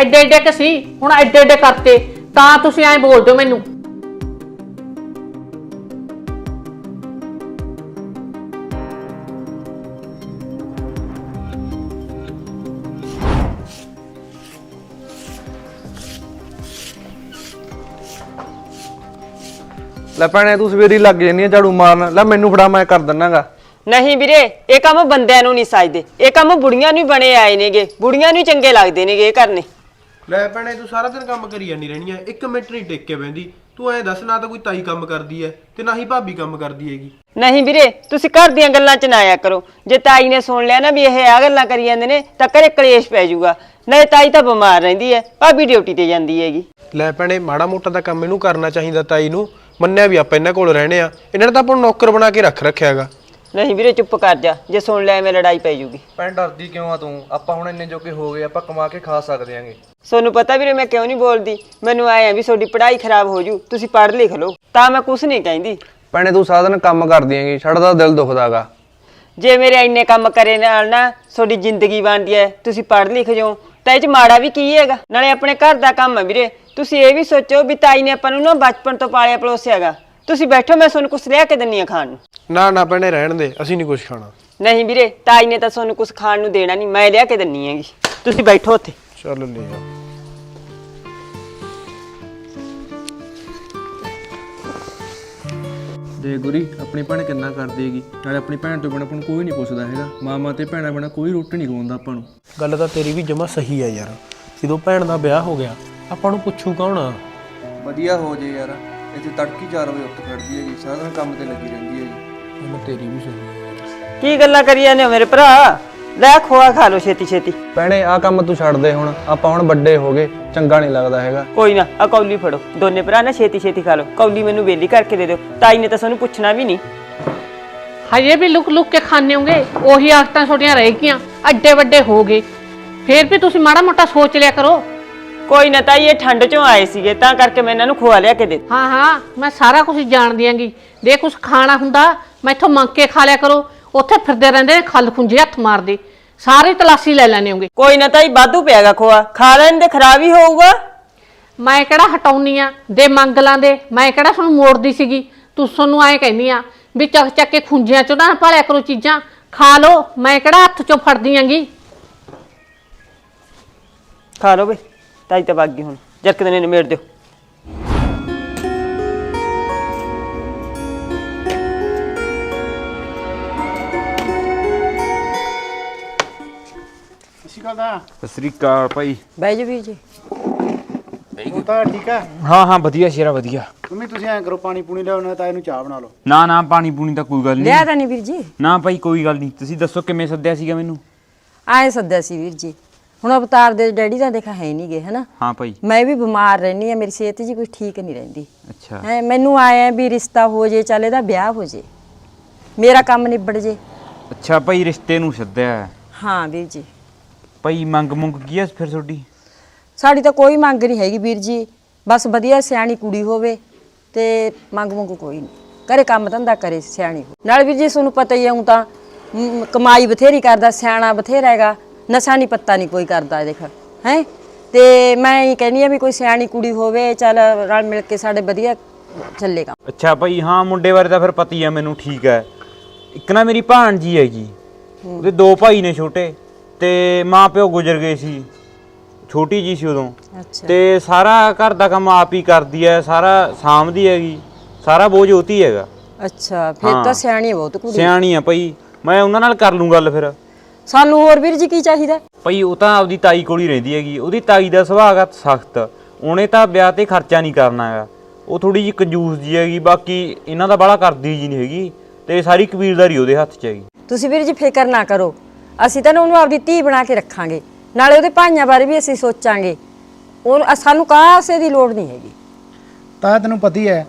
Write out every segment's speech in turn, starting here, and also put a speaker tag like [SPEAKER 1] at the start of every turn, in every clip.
[SPEAKER 1] ਐਡੇ ਐਡੇ ਕਿ ਸੀ ਹੁਣ ਐਡੇ ਐਡੇ ਕਰਤੇ ਤਾਂ ਤੁਸੀਂ ਐਂ ਬੋਲਦੇ ਹੋ ਮੈਨੂੰ।
[SPEAKER 2] ਲੈ ਭੈਣੇ ਤੂੰ ਸਵੇਰੀ ਲੱਗ ਜੰਨੀ ਆ ਝਾੜੂ ਮਾਰਨ। ਲੈ ਮੈਨੂੰ ਫੜਾ ਮੈਂ ਕਰ ਦਿੰਨਾਗਾ।
[SPEAKER 3] ਨਹੀਂ ਵੀਰੇ ਇਹ ਕੰਮ ਬੰਦਿਆਂ ਨੂੰ ਨਹੀਂ ਸਾਜਦੇ। ਇਹ ਕੰਮ ਬੁੜੀਆਂ ਨੂੰ ਹੀ ਬਣੇ ਆਏ ਨੇਗੇ। ਬੁੜੀਆਂ ਨੂੰ ਹੀ ਚੰਗੇ ਲੱਗਦੇ ਨੇਗੇ ਇਹ ਕਰਨੇ।
[SPEAKER 4] ਲੈ ਭੈਣੇ ਤੂੰ ਸਾਰਾ ਦਿਨ ਕੰਮ ਕਰੀ ਜਾਂਦੀ ਰਹਿਣੀ ਐ ਇੱਕ ਮਿੰਟ ਨਹੀਂ ਟਿਕ ਕੇ ਬਹਿੰਦੀ। ਤੂੰ ਐਂ ਦੱਸ ਨਾ ਤਾਂ ਕੋਈ ਤਾਈ ਕੰਮ ਕਰਦੀ ਐ ਤੇ ਨਾ ਹੀ ਭਾਬੀ ਕੰਮ ਕਰਦੀ ਹੈਗੀ।
[SPEAKER 3] ਨਹੀਂ ਵੀਰੇ ਤੁਸੀਂ ਘਰ ਦੀਆਂ ਗੱਲਾਂ ਚ ਨਾ ਆਇਆ ਕਰੋ। ਜੇ ਤਾਈ ਨੇ ਸੁਣ ਲਿਆ ਨਾ ਵੀ ਇਹ ਆ ਗੱਲਾਂ ਕਰੀ ਜਾਂਦੇ ਨੇ ਤਾਂ ਘਰੇ ਕਲੇਸ਼ ਪੈ ਜਾਊਗਾ। ਨਹੀਂ ਤਾਈ ਤਾਂ ਬਿਮਾਰ ਰਹਿੰਦੀ ਹੈ ਭਾਬੀ ਡਿਊਟੀ ਤੇ ਜਾਂਦੀ ਹੈਗੀ।
[SPEAKER 4] ਲੈ ਭੈਣੇ ਮਾੜਾ ਮੋਟਾ ਤਾਂ ਕੰਮ ਇਹਨੂੰ ਕਰਨਾ ਚਾਹੀਦਾ ਤਾਈ ਨੂੰ। ਮੰਨਿਆ ਵੀ ਆਪਾਂ ਇਹਨਾਂ ਕੋਲ ਰਹਿਣੇ ਆ। ਇਹਨਾਂ ਨੇ ਤਾਂ ਆਪਾਂ ਨੂੰ ਨੌਕਰ ਬਣਾ ਕੇ ਰੱਖ ਰੱਖਿਆਗਾ
[SPEAKER 3] ਨਹੀਂ ਵੀਰੇ ਚੁੱਪ ਕਰ ਜਾ ਜੇ ਸੁਣ ਲਿਆ ਐਵੇਂ ਲੜਾਈ ਪੈ ਜਾਊਗੀ
[SPEAKER 2] ਭੈਣ ਡਰਦੀ ਕਿਉਂ ਆ ਤੂੰ? ਆਪਾਂ ਹੁਣ ਇੰਨੇ ਜੋਗੇ ਹੋ ਗਏ ਆਪਾਂ ਕਮਾ ਕੇ ਖਾ ਸਕਦੇ ਆਂਗੇ।
[SPEAKER 3] ਸੋਨੂੰ ਪਤਾ ਵੀਰੇ ਮੈਂ ਕਿਉਂ ਨਹੀਂ ਬੋਲਦੀ? ਮੈਨੂੰ ਆਏ ਆ ਵੀ ਤੁਹਾਡੀ ਪੜ੍ਹਾਈ ਖਰਾਬ ਹੋ ਜੂ ਤੁਸੀਂ ਪੜ੍ਹ ਲਿਖ ਲਓ। ਤਾਂ ਮੈਂ ਕੁਝ ਨਹੀਂ ਕਹਿੰਦੀ।
[SPEAKER 2] ਭੈਣੇ ਤੂੰ ਸਾਰਾ ਦਿਨ ਕੰਮ ਕਰਦੀ ਆਂਗੀ ਛੱਡਦਾ ਦਿਲ ਦੁਖਦਾਗਾ
[SPEAKER 3] ਜੇ ਮੇਰੇ ਇੰਨੇ ਕੰਮ ਕਰੇ ਨਾਲ ਨਾ ਤੁਹਾਡੀ ਜ਼ਿੰਦਗੀ ਬਣਦੀ ਹੈ ਤੁਸੀਂ ਪੜ੍ਹ ਲਿਖ ਜਾਓ। ਤਾਂ ਇਹ ਚ ਮਾੜਾ ਵੀ ਕੀ ਹੈਗਾ? ਨਾਲੇ ਆਪਣੇ ਘਰ ਦਾ ਕੰਮ ਹੈ ਵੀਰੇ। ਤੁਸੀਂ ਇਹ ਵੀ ਸੋਚੋ ਵੀ ਤਾਈ ਨੇ ਆਪਾਂ ਨੂੰ ਨਾ ਬਚਪਨ ਤੋਂ ਪਾਲਿਆ ਪਲੋਸਿਆਗਾ ਤੁਸੀਂ ਬੈਠੋ ਮੈਂ ਤੁਹਾਨੂੰ ਕੁਝ ਲਿਆ ਕੇ ਦਿੰਨੀ ਆ ਖਾਣ ਨੂੰ।
[SPEAKER 4] ਨਾ ਨਾ ਭੈਣੇ ਰਹਿਣ ਦੇ ਅਸੀਂ ਨਹੀਂ ਕੁਝ ਖਾਣਾ।
[SPEAKER 3] ਨਹੀਂ ਵੀਰੇ ਤਾਈ ਨੇ ਤਾਂ ਤੁਹਾਨੂੰ ਕੁਝ ਖਾਣ ਨੂੰ ਦੇਣਾ ਨਹੀਂ ਮੈਂ ਲਿਆ ਕੇ ਦਿੰਨੀ ਹੈਗੀ। ਤੁਸੀਂ ਬੈਠੋ ਉੱਥੇ।
[SPEAKER 4] ਚੱਲ ਲੈ ਆ।
[SPEAKER 2] ਦੇ ਗੁਰੀ ਆਪਣੀ ਭੈਣ ਕਿੰਨਾ ਕਰਦੀ ਹੈਗੀ। ਨਾਲੇ ਆਪਣੀ ਭੈਣ ਤੋਂ ਬਿਨਾਂ ਆਪਾਂ ਨੂੰ ਕੋਈ ਨਹੀਂ ਪੁੱਛਦਾ ਹੈਗਾ। ਮਾਮਾ ਤੇ ਭੈਣਾਂ ਬਿਨਾਂ ਕੋਈ ਰੋਟੀ ਨਹੀਂ ਖਵਾਉਂਦਾ ਆਪਾਂ ਨੂੰ।
[SPEAKER 4] ਗੱਲ ਤਾਂ ਤੇਰੀ ਵੀ ਜਮਾ ਸਹੀ ਹੈ ਯਾਰ। ਜਦੋਂ ਭੈਣ ਦਾ ਵਿਆਹ ਹੋ ਗਿਆ ਆਪਾਂ ਨੂੰ ਪੁੱਛੂ ਕੌਣ ਆ?
[SPEAKER 2] ਵਧੀਆ ਹੋ ਜੇ ਯਾਰ। ਇੱਥੇ ਤੜਕੀ 4 ਵਜੇ ਉੱਠ ਖੜਦੀ ਹੈਗੀ ਸਾਰਾ ਦਿਨ ਕੰਮ ਤੇ ਲੱਗੀ ਰਹਿੰਦੀ ਹੈਗੀ।
[SPEAKER 4] ਮੈਂ ਤੇਰੀ ਵੀ ਹੈ ਯਾਰ।
[SPEAKER 3] ਕੀ ਗੱਲਾਂ ਕਰੀ ਜਾਂਦੇ ਹੋ ਮੇਰੇ ਭਰਾ? ਲੈ ਖੋਆ ਖਾ ਲਓ ਛੇਤੀ ਛੇਤੀ।
[SPEAKER 2] ਭੈਣੇ ਆ ਕੰਮ ਤੂੰ ਛੱਡ ਦੇ ਹੁਣ। ਆਪਾਂ ਹੁਣ ਵੱਡੇ ਹੋ ਗਏ ਚੰਗਾ ਨਹੀਂ ਲੱਗਦਾ ਹੈਗਾ।
[SPEAKER 3] ਕੋਈ ਨਾ ਆ ਕੌਲੀ ਫੜੋ। ਦੋਨੇ ਭਰਾ ਨਾ ਛੇਤੀ ਛੇਤੀ ਖਾ ਲਓ। ਕੌਲੀ ਮੈਨੂੰ ਵੇਲੀ ਕਰਕੇ ਦੇ ਦਿਓ। ਤਾਈ ਨੇ ਤਾਂ ਸਾਨੂੰ ਪੁੱਛਣਾ ਵੀ ਨਹੀਂ।
[SPEAKER 1] ਹਜੇ ਵੀ ਲੁਕ ਲੁਕ ਕੇ ਖਾਣੇ ਹੋਗੇ ਉਹੀ ਆਦਤਾਂ ਛੋਟੀਆਂ ਰਹਿ ਗਈਆਂ ਐਡੇ ਵੱਡੇ ਹੋ ਗਏ। ਫੇਰ ਵੀ ਤੁਸੀਂ ਮਾੜਾ ਮੋਟਾ ਸੋਚ ਲਿਆ ਕਰੋ।
[SPEAKER 3] ਕੋਈ ਨਾ ਤਾਈ ਇਹ ਠੰਡ ਚੋਂ ਆਏ ਸੀਗੇ ਤਾਂ ਕਰਕੇ ਮੈਂ ਇਹਨਾਂ ਨੂੰ ਖਵਾ ਲਿਆ ਕੇ ਦੇ
[SPEAKER 1] ਹਾਂ ਹਾਂ ਮੈਂ ਸਾਰਾ ਕੁਝ ਜਾਣਦੀ ਆਂਗੀ ਦੇ ਕੁਝ ਖਾਣਾ ਹੁੰਦਾ ਮੈਥੋਂ ਮੰਗ ਕੇ ਖਾ ਲਿਆ ਕਰੋ। ਉੱਥੇ ਫਿਰਦੇ ਰਹਿੰਦੇ ਨੇ ਖੱਲ ਖੁੰਝੇ ਹੱਥ ਮਾਰਦੇ। ਸਾਰੇ ਤਲਾਸੀ ਲੈ ਲੈਣੇ ਹੋਗੇ।
[SPEAKER 3] ਕੋਈ ਨਾ ਤਾਈ ਵਾਧੂ ਪਿਆਗਾ ਖੋਆ। ਖਾ ਲੈਣ ਦੇ ਖਰਾਬ ਹੀ ਹੋਊਗਾ।
[SPEAKER 1] ਮੈਂ ਕਿਹੜਾ ਹਟਾਉਣੀ ਆ? ਦੇ ਮੰਗ ਲਾਂਦੇ ਮੈਂ ਕਿਹੜਾ ਤੁਹਾਨੂੰ ਮੋੜਦੀ ਸੀਗੀ? ਤੂੰ ਸਾਨੂੰ ਐਂ ਕਹਿੰਦੀ ਆ ਵੀ ਚੱਕ ਚੱਕ ਕੇ ਖੁੰਝਿਆਂ ਚੋਂ ਨਾ ਭਾਲਿਆ ਕਰੋ ਚੀਜ਼ਾਂ। ਖਾ ਲੋ ਮੈਂ ਕਿਹੜਾ ਹੱਥ ਚੋਂ ਫੜਦੀ ਆਂਗੀ
[SPEAKER 3] ਖਾ ਲਓ ਬਈ। ਤਾਈ ਤਾਂ ਵਗ ਗਈ ਹੁਣ। ਜਰਕ ਦੇ ਨੇ ਨਿਮੇੜ ਦਿਓ।
[SPEAKER 5] ਸਤਿ
[SPEAKER 6] ਸ੍ਰੀ ਅਕਾਲ ਭਾਈ।
[SPEAKER 3] ਬਹਿ ਜਾ ਵੀਰ ਜੀ।
[SPEAKER 5] ਤਾਂ ਠੀਕ ਆ?
[SPEAKER 6] ਹਾਂ ਹਾਂ ਵਧੀਆ ਸ਼ੇਰਾ ਵਧੀਆ।
[SPEAKER 5] ਮੰਮੀ ਤੁਸੀਂ ਐਂ ਕਰੋ ਪਾਣੀ ਪੂਣੀ ਲਿਆਓ ਨਾ ਤਾਂ ਇਹਨੂੰ ਚਾਹ ਬਣਾ ਲਓ।
[SPEAKER 6] ਨਾ ਨਾ ਪਾਣੀ ਪੂਣੀ ਤਾਂ ਕੋਈ ਗੱਲ ਨਹੀਂ।
[SPEAKER 7] ਲਿਆ ਤਾਂ ਨਹੀਂ ਵੀਰ ਜੀ।
[SPEAKER 6] ਨਾ ਭਾਈ ਕੋਈ ਗੱਲ ਨਹੀਂ। ਤੁਸੀਂ ਦੱਸੋ ਕਿਵੇਂ ਸੱਦਿਆ ਸੀਗਾ ਮੈਨੂੰ?
[SPEAKER 7] ਆਏ ਸੱਦਿਆ ਸੀ ਵੀਰ ਜੀ। ਹੁਣ ਅਵਤਾਰ ਦੇ ਡੈਡੀ ਦਾ ਦੇਖਾ ਹੈ ਨਹੀਂ ਗੇ ਹਨਾ?
[SPEAKER 6] ਹਾਂ ਭਾਈ।
[SPEAKER 7] ਮੈਂ ਵੀ ਬਿਮਾਰ ਰਹਿੰਦੀ ਆ ਮੇਰੀ ਸਿਹਤ ਜੀ ਕੁਝ ਠੀਕ ਨਹੀਂ ਰਹਿੰਦੀ।
[SPEAKER 6] ਅੱਛਾ।
[SPEAKER 7] ਹੈ ਮੈਨੂੰ ਆਇਆ ਵੀ ਰਿਸ਼ਤਾ ਹੋ ਜੇ ਚੱਲ ਇਹਦਾ ਵਿਆਹ ਹੋ ਜੇ। ਮੇਰਾ ਕੰਮ ਨਿਬੜ ਜੇ।
[SPEAKER 6] ਅੱਛਾ ਭਾਈ ਰਿਸ਼ਤੇ ਨੂੰ ਸੱਦਿਆ ਹੈ।
[SPEAKER 7] ਵੀਰ ਜੀ।
[SPEAKER 6] ਭਾਈ ਮੰਗ ਮੁੰਗ ਕੀ ਆ ਫਿਰ ਤੁਹਾਡੀ?
[SPEAKER 7] ਸਾਡੀ ਤਾਂ ਕੋਈ ਮੰਗ ਨਹੀਂ ਹੈਗੀ ਵੀਰ ਜੀ। ਬਸ ਵਧੀਆ ਸਿਆਣੀ ਕੁੜੀ ਹੋਵੇ ਤੇ ਮੰਗ ਮੰਗ ਕੋਈ ਨਹੀਂ ਕਰੇ ਕੰਮ ਧੰਦਾ ਕਰੇ ਸਿਆਣੀ। ਨਾਲ ਵੀਰ ਜੀ ਤੁਹਾਨੂੰ ਪਤਾ ਹੀ ਆਉਂ ਤਾਂ ਮ, ਕਮਾਈ ਬਥੇਰੀ ਕਰਦਾ ਸਿਆਣਾ ਬਥੇਰਾ ਹੈਗਾ। ਨਸ਼ਾ ਨਹੀਂ ਪੱਤਾ ਨਹੀਂ ਕੋਈ ਕਰਦਾ ਦੇਖ ਹੈ? ਤੇ ਮੈਂ ਇਹ ਕਹਿੰਦੀ ਆ ਵੀ ਕੋਈ ਸਿਆਣੀ ਕੁੜੀ ਹੋਵੇ ਚੱਲ ਰਲ ਮਿਲ ਕੇ ਸਾਡੇ ਵਧੀਆ ਚੱਲੇਗਾ
[SPEAKER 6] ਅੱਛਾ ਭਾਈ ਹਾਂ ਮੁੰਡੇ ਬਾਰੇ ਤਾਂ ਫਿਰ ਪਤੀ ਆ ਮੈਨੂੰ ਠੀਕ ਹੈ ਇੱਕ ਨਾ ਮੇਰੀ ਭਾਣਜੀ ਹੈਗੀ ਉਹਦੇ ਦੋ ਭਾਈ ਨੇ ਛੋਟੇ ਤੇ ਮਾਂ ਪਿਓ ਗੁਜ਼ਰ ਗਏ ਸੀ ਛੋਟੀ ਜੀ ਸੀ ਉਦੋਂ। ਤੇ ਸਾਰਾ ਘਰ ਦਾ ਕੰਮ ਆਪ ਹੀ ਕਰਦੀ ਹੈ ਸਾਰਾ ਸਾਂਭਦੀ ਹੈਗੀ ਸਾਰਾ ਬੋਝ ਉਹਤੀ ਹੈਗਾ।
[SPEAKER 7] ਅੱਛਾ ਫਿਰ। ਤਾਂ ਸਿਆਣੀ ਬਹੁਤ ਕੁੜੀ।
[SPEAKER 6] ਸਿਆਣੀ ਆ ਭਾਈ ਮੈਂ ਉਹਨਾਂ ਨਾਲ ਕਰ ਲੂੰ ਗੱਲ ਫਿਰ।
[SPEAKER 7] ਸਾਨੂੰ ਹੋਰ ਵੀਰ ਜੀ ਕੀ ਚਾਹੀਦਾ?
[SPEAKER 6] ਭਾਈ ਉਹ ਤਾਂ ਆਪਦੀ ਤਾਈ ਕੋਲ ਹੀ ਰਹਿੰਦੀ ਹੈਗੀ ਉਹਦੀ ਤਾਈ ਦਾ ਸੁਭਾਅ ਹੈਗਾ ਸਖਤ। ਉਹਨੇ ਤਾਂ ਵਿਆਹ ਤੇ ਖਰਚਾ ਨਹੀਂ ਕਰਨਾ ਹੈਗਾ। ਉਹ ਥੋੜੀ ਜਿਹੀ ਕੰਜੂਸ ਜੀ ਹੈਗੀ ਬਾਕੀ ਇਹਨਾਂ ਦਾ ਬਾਹਲਾ ਕਰਦੀ ਜੀ ਨਹੀਂ ਹੈਗੀ ਤੇ ਸਾਰੀ ਕਬੀਲਦਾਰੀ ਉਹਦੇ ਹੱਥ 'ਚ ਹੈਗੀ।
[SPEAKER 7] ਤੁਸੀਂ ਵੀਰ ਜੀ ਫਿਕਰ ਨਾ ਕਰੋ। ਅਸੀਂ ਤਾਂ ਉਹਨੂੰ ਆਪਦੀ ਧੀ ਬਣਾ ਕੇ ਰੱਖਾਂਗੇ। ਨਾਲੇ ਉਹਦੇ ਭਾਈਆਂ ਬਾਰੇ ਵੀ ਅਸੀਂ ਸੋਚਾਂਗੇ। ਉਹ ਸਾਨੂੰ ਕਾਸੇ ਦੀ ਲੋੜ ਨਹੀਂ ਹੈਗੀ।
[SPEAKER 5] ਤਾਂ ਤੈਨੂੰ ਪਤੀ ਹੈ